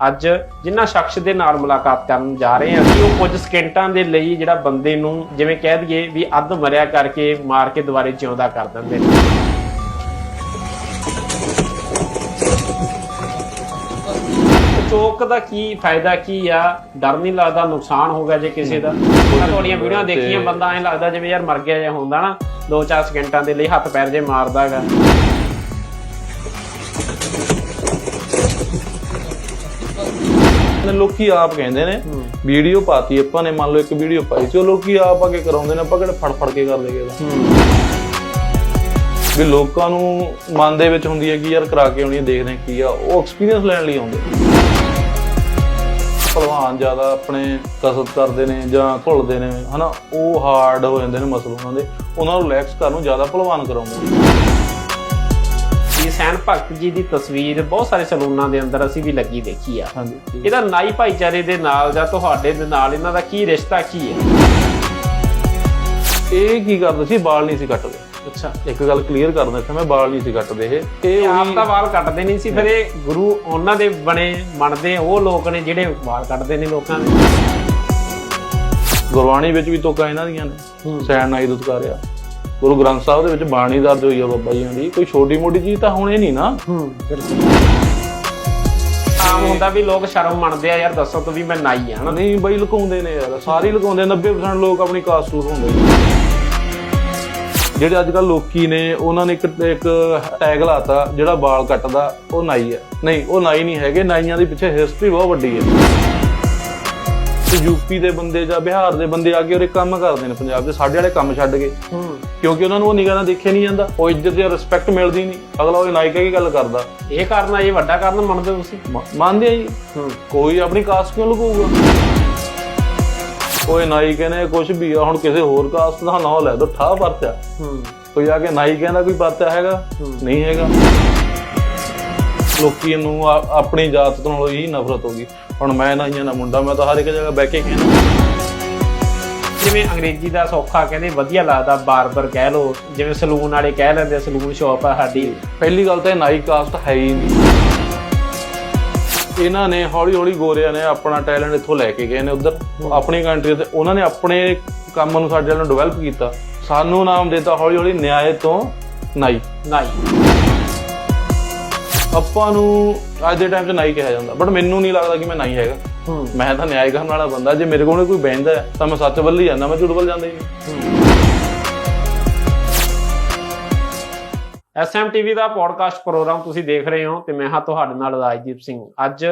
ਅੱਜ ਜਿਨ੍ਹਾਂ ਸ਼ਖਸ ਦੇ ਨਾਲ ਮੁਲਾਕਾਤ ਕਰਨ ਜਾ ਰਹੇ ਹਾਂ ਅਸੀਂ ਉਹ ਕੁਝ ਸਕਿੰਟਾਂ ਦੇ ਲਈ ਜਿਹੜਾ ਬੰਦੇ ਨੂੰ ਜਿਵੇਂ ਕਹਿ ਦਈਏ ਵੀ ਅੱਧ ਮਰਿਆ ਕਰਕੇ ਮਾਰ ਕੇ ਦੁਬਾਰੇ ਜਿਉਂਦਾ ਕਰ ਦਿੰਦੇ ਨੇ। ਚੋਕ ਦਾ ਕੀ ਫਾਇਦਾ ਕੀ ਆ? ਡਰ ਨਹੀਂ ਲੱਗਦਾ ਨੁਕਸਾਨ ਹੋ ਗਿਆ ਜੇ ਕਿਸੇ ਦਾ। ਮੈਂ ਤੁਹਾਡੀਆਂ ਵੀਡੀਓ ਦੇਖੀਆਂ ਬੰਦਾ ਐਂ ਲੱਗਦਾ ਜਿਵੇਂ ਯਾਰ ਮਰ ਗਿਆ ਜਿਹਾ ਹੁੰਦਾ ਨਾ 2-4 ਸਕਿੰਟਾਂ ਦੇ ਲਈ ਹੱਥ ਪੈਰ ਜੇ ਮਾਰਦਾ ਨੇ ਲੋਕੀ ਆਪ ਕਹਿੰਦੇ ਨੇ ਵੀਡੀਓ ਪਾਤੀ ਆਪਾਂ ਨੇ ਮੰਨ ਲਓ ਇੱਕ ਵੀਡੀਓ ਪਾਈ ਉਹ ਲੋਕੀ ਆਪ ਆ ਕੇ ਕਰਾਉਂਦੇ ਨੇ ਆਪਾਂ ਕਿਹੜੇ ਫੜ ਫੜ ਕੇ ਕਰ ਲੇਗੇ ਵੀ ਲੋਕਾਂ ਨੂੰ ਮਨ ਦੇ ਵਿੱਚ ਹੁੰਦੀ ਹੈ ਕਿ ਯਾਰ ਕਰਾ ਕੇ ਆਉਣੀ ਹੈ, ਦੇਖਦੇ ਹਾਂ ਕੀ ਆ ਉਹ ਐਕਸਪੀਰੀਅੰਸ ਲੈਣ ਲਈ ਆਉਂਦੇ ਭਲਵਾਨ ਜ਼ਿਆਦਾ ਆਪਣੇ ਕਸਰਤ ਕਰਦੇ ਨੇ ਜਾਂ ਘੁਲਦੇ ਨੇ ਹਨਾ ਉਹ ਹਾਰਡ ਹੋ ਜਾਂਦੇ ਨੇ ਮਸਲ ਉਹਨਾਂ ਦੇ ਉਹਨਾਂ ਨੂੰ ਰਿਲੈਕਸ ਕਰਨ ਨੂੰ ਜ਼ਿਆਦਾ ਭਲਵਾਨ ਕਰਾਉਂਦੇ ਨੇ। ਇਹ ਸੈਨ ਭਗਤ ਜੀ ਦੀ ਤਸਵੀਰ ਬਹੁਤ ਸਾਰੇ ਸਲੂਨਾਂ ਦੇ ਅੰਦਰ ਅਸੀਂ ਵੀ ਲੱਗੀ ਦੇਖੀ ਆ। ਹਾਂਜੀ। ਇਹਦਾ ਨਾਈ ਭਾਈਚਾਰੇ ਦੇ ਨਾਲ ਜਾਂ ਤੁਹਾਡੇ ਦੇ ਨਾਲ ਇਹਨਾਂ ਦਾ ਕੀ ਰਿਸ਼ਤਾ ਕੀ ਹੈ? ਇਹ ਕੀ ਕਰਦੇ ਸੀ? ਵਾਲ ਨਹੀਂ ਸੀ ਕੱਟਦੇ। ਅੱਛਾ। ਇੱਕ ਗੱਲ ਕਲੀਅਰ ਕਰ ਦਿੰਦਾ ਮੈਂ ਵਾਲ ਨਹੀਂ ਸੀ ਕੱਟਦੇ ਇਹ। ਇਹ ਆਪ ਤਾਂ ਵਾਲ ਕੱਟਦੇ ਨਹੀਂ ਸੀ ਫਿਰ ਇਹ ਗੁਰੂ ਉਹਨਾਂ ਦੇ ਬਣੇ ਮੰਨਦੇ ਉਹ ਲੋਕ ਨੇ ਜਿਹੜੇ ਵਾਲ ਕੱਟਦੇ ਨੇ ਲੋਕਾਂ ਦੇ। ਗੁਰਬਾਣੀ ਵਿੱਚ ਵੀ ਤੋਕਾ ਇਹਨਾਂ ਦੀਆਂ ਨੇ। ਸੈਣ ਨਾਈ ਦੁਤਕਾਰਿਆ ਗੁਰੂ ਗ੍ਰੰਥ ਸਾਹਿਬ ਦੇ ਵਿੱਚ ਬਾਣੀ ਦਰਜ ਹੋਈ ਆ ਬਾਬਾ ਜੀਆਂ ਦੀ। ਕੋਈ ਛੋਟੀ ਮੋਟੀ ਚੀਜ਼ ਤਾਂ ਹੁਣ ਇਹ ਨਹੀਂ ਨਾ। ਹੂੰ ਆਮ ਹੁੰਦਾ ਵੀ ਲੋਕ ਸ਼ਰਮ ਮੰਨਦੇ ਆ ਯਾਰ ਦੱਸੋ ਤੂੰ ਵੀ ਮੈਂ ਨਾਈ ਆ ਹਨਾ? ਨਹੀਂ ਬਈ ਲੁਕਾਉਂਦੇ ਨੇ ਯਾਰ ਸਾਰੇ ਹੀ ਲੁਕਾਉਂਦੇ ਆ, 90% ਲੋਕ ਆਪਣੀ ਕਾਸਟ ਨੇ। ਜਿਹੜੇ ਅੱਜ ਕੱਲ ਲੋਕੀ ਨੇ ਉਹਨਾਂ ਨੇ ਇੱਕ ਇੱਕ ਟੈਗ ਲਾਤਾ ਜਿਹੜਾ ਵਾਲ ਕੱਟਦਾ ਉਹ ਨਾਈ ਹੈ ਨਹੀਂ ਉਹ ਨਾਈ ਨਹੀਂ ਹੈਗੇ ਨਾਈਆਂ ਦੇ ਪਿੱਛੇ ਹਿਸਟਰੀ ਬਹੁਤ ਵੱਡੀ ਹੈ ਤੇ ਯੂਪੀ ਦੇ ਬੰਦੇ ਜਾਂ ਬਿਹਾਰ ਦੇ ਬੰਦੇ ਆ ਕੇ ਉਰੇ ਕੰਮ ਕਰਦੇ ਨੇ ਪੰਜਾਬ ਦੇ ਸਾਡੇ ਵਾਲੇ ਕੰਮ ਛੱਡ ਗਏ ਕਿਉਂਕਿ ਉਹਨਾਂ ਨੂੰ ਉਹ ਨਿਗਾਹ ਨਾਲ ਦੇਖਿਆ ਨਹੀਂ ਜਾਂਦਾ ਉਹ ਇੱਜ਼ਤ ਜਾਂ ਰਿਸਪੈਕਟ ਮਿਲਦੀ ਨਹੀਂ। ਅਗਲਾ ਉਹ ਨਾਇਕਾ ਕੀ ਗੱਲ ਕਰਦਾ। ਇਹ ਕਾਰਨ ਇਹ ਵੱਡਾ ਕਾਰਨ ਮੰਨਦੇ ਹੋ ਤੁਸੀਂ? ਮੰਨਦੇ ਆ ਜੀ। ਕੋਈ ਆਪਣੀ ਕਾਸਟ ਕਿਉਂ ਲੁਕਾਊਗਾ? ਕੋਈ ਨਾਈ ਕਹਿੰਦੇ ਕੁਝ ਵੀ ਆ ਹੁਣ ਕਿਸੇ ਹੋਰ ਕਾਸਟ ਦਾ ਨਾਂ ਲੈ ਦੋ ਠਾ ਹੂੰ। ਕੋਈ ਆ ਕੇ ਨਾਈ ਕਹਿੰਦਾ ਕੋਈ ਪਰਚਾ ਹੈਗਾ। ਨਹੀਂ ਹੈਗਾ। ਲੋਕੀ ਨੂੰ ਆ- ਆਪਣੀ ਜਾਤ ਤੋਂ ਨਾਲ ਹੀ ਨਫ਼ਰਤ ਹੋ ਗਈ। ਹੁਣ ਮੈਂ ਨਾਈਆਂ ਦਾ ਮੁੰਡਾ ਮੈਂ ਤਾਂ ਹਰ ਇੱਕ ਜਗ੍ਹਾ ਬਹਿ ਕੇ ਕਹਿੰਦਾ ਜਿਵੇਂ ਅੰਗਰੇਜ਼ੀ ਦਾ ਸੌਖਾ ਕਹਿੰਦੇ ਵਧੀਆ ਲੱਗਦਾ ਬਾਰਬਰ ਕਹਿ ਲੋ ਜਿਵੇਂ ਸਲੂਨ ਵਾਲੇ ਕਹਿ ਲੈਂਦੇ ਸਲੂਨ ਸ਼ਾਪ ਆ ਸਾਡੀ। ਪਹਿਲੀ ਗੱਲ ਤਾਂ ਇਹ ਨਾਈ ਕਾਸਟ ਹੈ ਹੀ ਨਹੀਂ। ਇਹਨਾਂ ਨੇ ਹੌਲੀ ਹੌਲੀ ਗੋਰਿਆਂ ਨੇ ਆਪਣਾ ਟੈਲੈਂਟ ਇੱਥੋਂ ਲੈ ਕੇ ਗਏ ਨੇ ਉਧਰ। ਆਪਣੀ ਕੰਟਰੀ ਤੇ ਉਹਨਾਂ ਨੇ ਆਪਣੇ ਕੰਮ ਨੂੰ ਸਾਡੇ ਨਾਲ ਡਿਵੈਲਪ ਕੀਤਾ। ਸਾਨੂੰ ਨਾਮ ਦਿੱਤਾ ਹੌਲੀ ਹੌਲੀ ਨਿਆਏ ਤੋਂ ਨਾਈ। ਨਾਈ। ਆਪਾਂ ਨੂੰ ਅੱਜ ਦੇ ਟਾਈਮ 'ਚ ਨਾਈ ਕਿਹਾ ਜਾਂਦਾ ਬਟ ਮੈਨੂੰ ਨਹੀਂ ਲੱਗਦਾ ਕਿ ਮੈਂ ਨਾਈ ਹੈਗਾ। ਮੈਂ ਤਾਂ ਨਿਆਏ ਕਰਨ ਵਾਲਾ ਬੰਦਾ ਜੇ ਮੇਰੇ ਕੋਲ ਕੋਈ ਬਹਿੰਦਾ ਹੈ, ਤਾਂ ਮੈਂ ਸੱਚ ਵੱਲ ਹੀ ਜਾਂਦਾ ਮੈਂ ਝੂਠ ਵੱਲ ਜਾਂਦਾ ਹੀ ਨਹੀਂ। ਐਸਐਮਟੀਵੀ ਦਾ ਪੋਡਕਾਸਟ ਪ੍ਰੋਗਰਾਮ ਤੁਸੀਂ ਦੇਖ ਰਹੇ ਹੋ ਤੇ ਮੈਂ ਹਾਂ ਤੁਹਾਡੇ ਨਾਲ ਰਾਜਦੀਪ ਸਿੰਘ। ਅੱਜ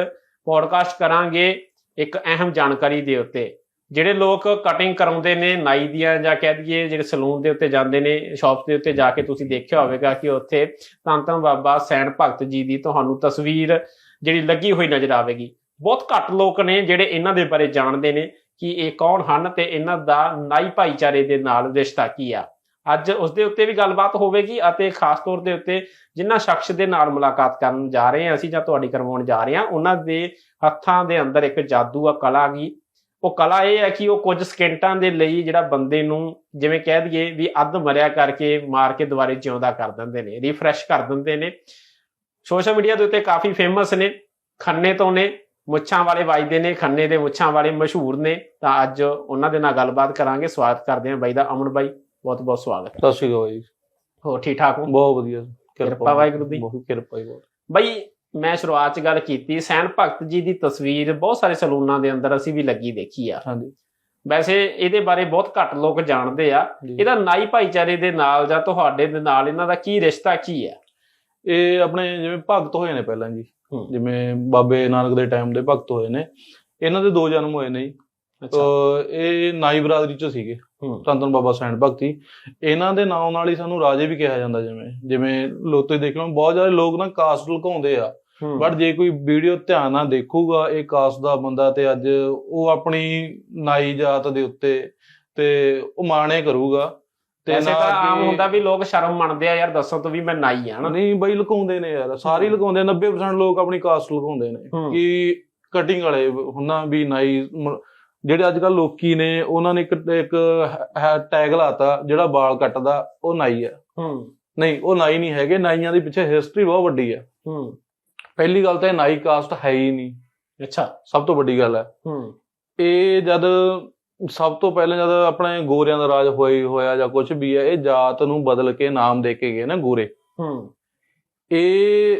ਪੋਡਕਾਸਟ ਕਰਾਂਗੇ ਇੱਕ ਅਹਿਮ ਜਾਣਕਾਰੀ ਦੇ ਉੱਤੇ। ਜਿਹੜੇ ਲੋਕ ਕਟਿੰਗ ਕਰਾਉਂਦੇ ਨੇ, ਨਾਈ ਦੀਆਂ ਜਾਂ ਕਹਿ ਦਈਏ ਜਿਹੜੇ ਸਲੂਨ ਦੇ ਉੱਤੇ ਜਾਂਦੇ ਨੇ ਸ਼ਾਪਸ ਦੇ ਉੱਤੇ ਜਾ ਕੇ ਤੁਸੀਂ ਦੇਖਿਆ ਹੋਵੇਗਾ ਕਿ ਉੱਥੇ ਧੰਨ ਧੰਨ ਬਾਬਾ ਸੈਣ ਭਗਤ ਜੀ ਦੀ ਤੁਹਾਨੂੰ ਤਸਵੀਰ ਜਿਹੜੀ ਲੱਗੀ ਹੋਈ ਨਜ਼ਰ ਆਵੇਗੀ। ਬਹੁਤ ਘੱਟ ਲੋਕ ਨੇ ਜਿਹੜੇ ਇਹਨਾਂ ਦੇ ਬਾਰੇ ਜਾਣਦੇ ਨੇ ਕਿ ਇਹ ਕੌਣ ਹਨ ਤੇ ਇਹਨਾਂ ਦਾ ਨਾਈ ਭਾਈਚਾਰੇ ਦੇ ਨਾਲ ਰਿਸ਼ਤਾ ਕੀ ਆ। ਅੱਜ ਉਸ ਦੇ ਉੱਤੇ ਵੀ ਗੱਲਬਾਤ ਹੋਵੇਗੀ ਅਤੇ ਖਾਸ ਤੌਰ ਦੇ ਉੱਤੇ ਜਿਨ੍ਹਾਂ ਸ਼ਖਸ ਦੇ ਨਾਲ ਮੁਲਾਕਾਤ ਕਰਨ ਜਾ ਰਹੇ ਹਾਂ ਅਸੀਂ ਜਾਂ ਤੁਹਾਡੀ ਕਰਵਾਉਣ ਜਾ ਰਹੇ ਹਾਂ, ਉਹਨਾਂ ਦੇ ਹੱਥਾਂ ਦੇ ਅੰਦਰ ਇੱਕ ਜਾਦੂ ਆ ਕਲਾ ਗਈ। ਉਹ ਕਲਾ ਇਹ ਹੈ ਕਿ ਉਹ ਕੁਝ ਸਕਿੰਟਾਂ ਦੇ ਲਈ ਜਿਹੜਾ ਬੰਦੇ ਨੂੰ ਜਿਵੇਂ ਕਹਿ ਦਈਏ ਵੀ ਅੱਧ ਮਰਿਆ ਕਰਕੇ ਮਾਰ ਕੇ ਦੁਬਾਰੇ ਜਿਉਂਦਾ ਕਰ ਦਿੰਦੇ ਨੇ ਰੀਫਰੈਸ਼ ਕਰ ਦਿੰਦੇ ਨੇ। ਸੋਸ਼ਲ ਮੀਡੀਆ ਦੇ ਉੱਤੇ ਕਾਫੀ ਫੇਮਸ ਨੇ ਖੰਨੇ ਤੋਂ ਨੇ ਮੁੱਛਾਂ ਵਾਲੇ ਵੱਜਦੇ ਨੇ ਖੰਨੇ ਦੇ ਮੁੱਛਾਂ ਵਾਲੇ ਮਸ਼ਹੂਰ ਨੇ। ਤਾਂ ਅੱਜ ਉਹਨਾਂ ਦੇ ਨਾਲ ਗੱਲਬਾਤ ਕਰਾਂਗੇ। ਸਵਾਗਤ ਕਰਦੇ ਹਾਂ ਬਾਈ ਦਾ ਅਮਨ ਬਾਈ ਬਹੁਤ ਬਹੁਤ ਸਵਾਗਤ ਸਤਿ ਸ਼੍ਰੀ ਅਕਾਲ ਜੀ ਹੋ ਠੀਕ ਠਾਕ ਹੋ? ਬਹੁਤ ਵਧੀਆ ਕਿਰਪਾ ਵਾਹਿਗੁਰੂ ਦੀ। ਬਹੁਤ ਕਿਰਪਾ ਜੀ ਬਹੁਤ। ਬਈ ਮੈਂ ਸ਼ੁਰੂਆਤ ਚ ਗੱਲ ਕੀਤੀ ਸੈਨ ਭਗਤ ਜੀ ਦੀ ਤਸਵੀਰ ਬਹੁਤ ਸਾਰੇ ਸਲੂਨਾਂ ਦੇ ਅੰਦਰ ਅਸੀਂ ਵੀ ਲੱਗੀ ਦੇਖੀ ਆ। ਹਾਂਜੀ। ਵੈਸੇ ਇਹਦੇ ਬਾਰੇ ਬਹੁਤ ਘੱਟ ਲੋਕ ਜਾਣਦੇ ਆ। ਇਹਦਾ ਨਾਈ ਭਾਈਚਾਰੇ ਦੇ ਨਾਲ ਜਾਂ ਤੁਹਾਡੇ ਦੇ ਨਾਲ ਇਹਨਾਂ ਦਾ ਕੀ ਰਿਸ਼ਤਾ ਕੀ ਹੈ ਇਹ ਆਪਣੇ ਜਿਵੇਂ ਭਗਤ ਹੋਏ ਨੇ ਪਹਿਲਾਂ ਜੀ। ਜਿਵੇਂ ਬਾਬੇ ਨਾਨਕ ਦੇ ਟਾਈਮ ਦੇ ਭਗਤ ਹੋਏ ਨੇ। ਇਹਨਾਂ ਦੇ ਦੋ ਜਨਮ ਹੋਏ ਨੇ ਜੀ। ਇਹ ਨਾਈ ਬਰਾਦਰੀ ਚ ਸੀਗੇ। ਧੰਨ ਬਾਬਾ ਸੈਣ ਭਗਤੀ ਇਹਨਾਂ ਦੇ ਨਾਮ ਨਾਲ ਹੀ ਸਾਨੂੰ ਰਾਜੇ ਵੀ ਕਿਹਾ ਜਾਂਦਾ ਜਿਵੇਂ। ਜਿਵੇਂ ਲੋਕ ਤੁਸੀਂ ਦੇਖ ਲਓ ਬਹੁਤ ਜ਼ਿਆਦਾ ਲੋਕ ਨਾ ਕਾਸਟ ਲੁਕਾਉਂਦੇ ਆ। ਬਟ ਜੇ ਕੋਈ ਵੀਡੀਓ ਧਿਆਨ ਨਾਲ ਦੇਖੂਗਾ ਇਹ ਕਾਸਟ ਦਾ ਬੰਦਾ ਤੇ ਅੱਜ ਉਹ ਆਪਣੀ ਨਾਈ ਜਾਤ ਦੇ ਉੱਤੇ ਤੇ ਉਹ ਮਾਣੇ ਕਰੂਗਾ ਤੇ ਨਾ ਆਮ ਹੁੰਦਾ ਵੀ ਲੋਕ ਸ਼ਰਮ ਮੰਨਦੇ ਆ ਯਾਰ ਦੱਸੋ ਤੂੰ ਵੀ ਮੈਂ ਨਾਈ ਆ ਹਨਾ? ਨਹੀਂ ਬਈ ਲੁਕਾਉਂਦੇ ਨੇ ਯਾਰ ਸਾਰੇ ਲੁਕਾਉਂਦੇ ਆ, 90% ਲੋਕ ਆਪਣੀ ਕਾਸਟ ਲੁਕਾਉਂਦੇ ਨੇ। ਕਿ ਕਟਿੰਗ ਵਾਲੇ ਹੁੰਨਾ ਵੀ ਨਾਈ ਜਿਹੜੇ ਅੱਜ ਕੱਲ ਲੋਕੀ ਨੇ ਉਹਨਾਂ ਨੇ ਇੱਕ ਇੱਕ ਟੈਗ ਲਾਤਾ ਜਿਹੜਾ ਵਾਲ ਕੱਟਦਾ ਉਹ ਨਾਈ ਹੈ ਹੂੰ। ਨਹੀਂ ਉਹ ਨਾਈ ਨਹੀਂ ਹੈਗੇ ਨਾਈਆਂ ਦੇ ਪਿੱਛੇ ਹਿਸਟਰੀ ਬਹੁਤ ਵੱਡੀ ਹੈ ਹੂੰ। ਪਹਿਲੀ ਗੱਲ ਤਾਂ ਇਹ ਨਾਈ ਕਾਸਟ ਹੈ ਹੀ ਨਹੀਂ। ਅੱਛਾ। ਸਭ ਤੋਂ ਵੱਡੀ ਗੱਲ ਹੈ। ਹੂੰ। ਇਹ ਜਦ ਸਭ ਤੋਂ ਪਹਿਲਾਂ ਜਦ ਆਪਣੇ ਗੋਰਿਆਂ ਦਾ ਰਾਜ ਹੋਈ ਹੋਇਆ ਜਾਂ ਕੁਝ ਵੀ ਹੈ ਇਹ ਜਾਤ ਨੂੰ ਬਦਲ ਕੇ ਨਾਮ ਦੇ ਕੇ ਗਏ ਨਾ ਗੋਰੇ। ਹੂੰ। ਇਹ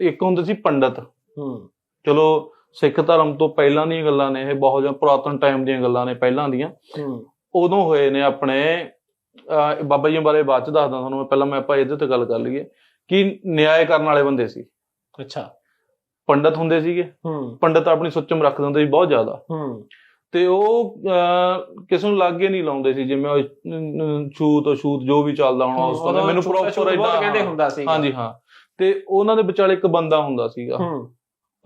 ਇੱਕ ਹੁੰਦੇ ਸੀ ਪੰਡਤ। ਹੂੰ। ਚਲੋ ਸਿੱਖ ਧਰਮ ਤੋਂ ਪਹਿਲਾਂ ਦੀਆਂ ਗੱਲਾਂ ਨੇ ਇਹ ਬਹੁਤ ਜ਼ਿਆਦਾ ਪੁਰਾਤਨ ਟਾਈਮ ਦੀਆਂ ਗੱਲਾਂ ਨੇ ਪਹਿਲਾਂ ਦੀਆਂ। ਹੂੰ। ਉਦੋਂ ਹੋਏ ਨੇ ਆਪਣੇ ਬਾਬਾ ਜੀ ਬਾਰੇ ਬਾਅਦ ਚ ਦੱਸਦਾ ਤੁਹਾਨੂੰ ਮੈਂ ਪਹਿਲਾਂ ਮੈਂ ਆਪਾਂ ਇਹਦੇ ਤੇ ਗੱਲ ਕਰ ਲਈਏ ਕਿ ਨਿਆਂ ਕਰਨ ਵਾਲੇ ਬੰਦੇ ਸੀ। ਅੱਛਾ। ਪੰਡਤ ਹੁੰਦੇ ਸੀਗੇ। ਹੂੰ। ਪੰਡਤ ਆਪਣੀ ਸੁੱਚਮ ਰੱਖਦੇ ਹੁੰਦੇ ਸੀ ਬਹੁਤ ਜ਼ਿਆਦਾ। ਹੂੰ। ਤੇ ਉਹ ਕਿਸੇ ਨੂੰ ਲਾਗੇ ਨਹੀਂ ਲਾਉਂਦੇ ਸੀ ਜਿਵੇਂ ਉਹ, ਛੂਤ ਅਛੂਤ ਜੋ ਵੀ ਚੱਲਦਾ ਹੋਣਾ ਉਸ ਸਮੇਂ ਮੈਨੂੰ ਪ੍ਰੋਪਰ ਬਹੁਤ ਕਹਿੰਦੇ ਇਦਾਂ ਹੁੰਦਾ ਸੀ ਹਾਂਜੀ ਹਾਂ। ਤੇ ਉਹਨਾਂ ਦੇ ਵਿਚਾਲੇ ਇੱਕ ਬੰਦਾ ਹੁੰਦਾ ਸੀਗਾ। ਹੂੰ।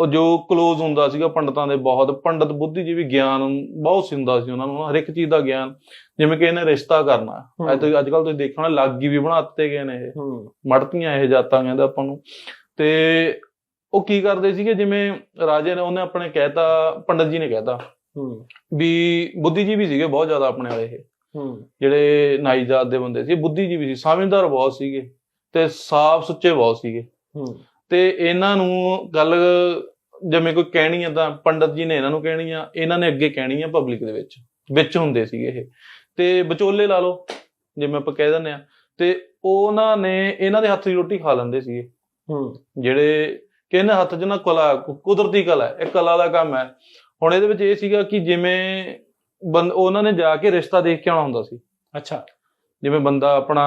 ਉਹ ਜੋ ক্লোਜ਼ ਹੁੰਦਾ ਸੀਗਾ ਪੰਡਤਾਂ ਦੇ ਬਹੁਤ ਪੰਡਤ ਬੁੱਧੀਜੀਵੀ ਗਿਆਨ ਬਹੁਤ ਸੀ ਹੁੰਦਾ ਸੀ ਉਹਨਾਂ ਨੂੰ ਹਰ ਇੱਕ ਚੀਜ਼ ਦਾ ਗਿਆਨ। ਜਿਵੇਂ ਕਿ ਇਹਨੇ ਰਿਸ਼ਤਾ ਕਰਨਾ। ਅੱਜ ਅੱਜ ਕੱਲ ਤੁਸੀਂ ਦੇਖਣਾ ਲਾਗੀ ਵੀ ਬਣਾ ਦਿੱਤੇ ਗਏ ਨੇ ਇਹ। ਮੜਤੀਆਂ ਇਹ ਜਾਤਾਂ ਕਹਿੰਦੇ ਆਪਾਂ ਨੂੰ। ਤੇ ਉਹ ਕੀ ਕਰਦੇ ਸੀਗੇ? ਜਿਵੇਂ ਰਾਜੇ ਨੇ ਉਹਨੇ ਆਪਣੇ ਕਹਿਤਾ ਪੰਡਤ ਜੀ ਨੇ ਕਹਿਤਾ ਹੂੰ। ਵੀ ਬੁੱਧੀਜੀਵੀ ਸੀਗੇ ਬਹੁਤ ਜ਼ਿਆਦਾ ਆਪਣੇ ਵਾਲੇ ਇਹ। ਹੂੰ। ਜਿਹੜੇ ਨਾਈ ਜਾਤ ਦੇ ਬੰਦੇ ਸੀ ਬੁੱਧੀਜੀਵੀ ਸੀ ਸਮਝਦਾਰ ਬਹੁਤ ਸੀਗੇ ਤੇ ਸਾਫ਼ ਸੁੱਚੇ ਬਹੁਤ ਸੀਗੇ। ਹੂੰ। ਤੇ ਇਹਨਾਂ ਨੂੰ ਗੱਲ ਜਿਵੇਂ ਕੋਈ ਕਹਿਣੀ ਆ ਤਾਂ ਪੰਡਤ ਜੀ ਨੇ ਇਹਨਾਂ ਨੂੰ ਕਹਿਣੀ ਆ ਇਹਨਾਂ ਨੇ ਅੱਗੇ ਕਹਿਣੀ ਆ ਪਬਲਿਕ ਦੇ ਵਿੱਚ ਵਿੱਚ ਹੁੰਦੇ ਸੀਗੇ ਇਹ। ਤੇ ਵਿਚੋਲੇ ਲਾ ਲਓ ਜਿਵੇਂ ਆਪਾਂ ਕਹਿ ਦਿੰਦੇ ਆ। ਤੇ ਉਹਨਾਂ ਨੇ ਇਹਨਾਂ ਦੇ ਹੱਥ ਦੀ ਰੋਟੀ ਖਾ ਲੈਂਦੇ ਸੀਗੇ। ਜਿਹੜੇ ਕਿ ਇਹਨਾਂ ਹੱਥ 'ਚ ਨਾ ਕਲਾ ਕੁਦਰਤੀ ਕਲਾ ਹੈ ਇਹ ਕਲਾ ਦਾ ਕੰਮ ਹੈ। ਹੁਣ ਇਹਦੇ ਵਿੱਚ ਇਹ ਸੀਗਾ ਕਿ ਜਿਵੇਂ ਉਹਨਾਂ ਨੇ ਜਾ ਕੇ ਰਿਸ਼ਤਾ ਦੇਖ ਕੇ ਆਉਣਾ ਹੁੰਦਾ ਸੀ। ਅੱਛਾ। ਜਿਵੇਂ ਬੰਦਾ ਆਪਣਾ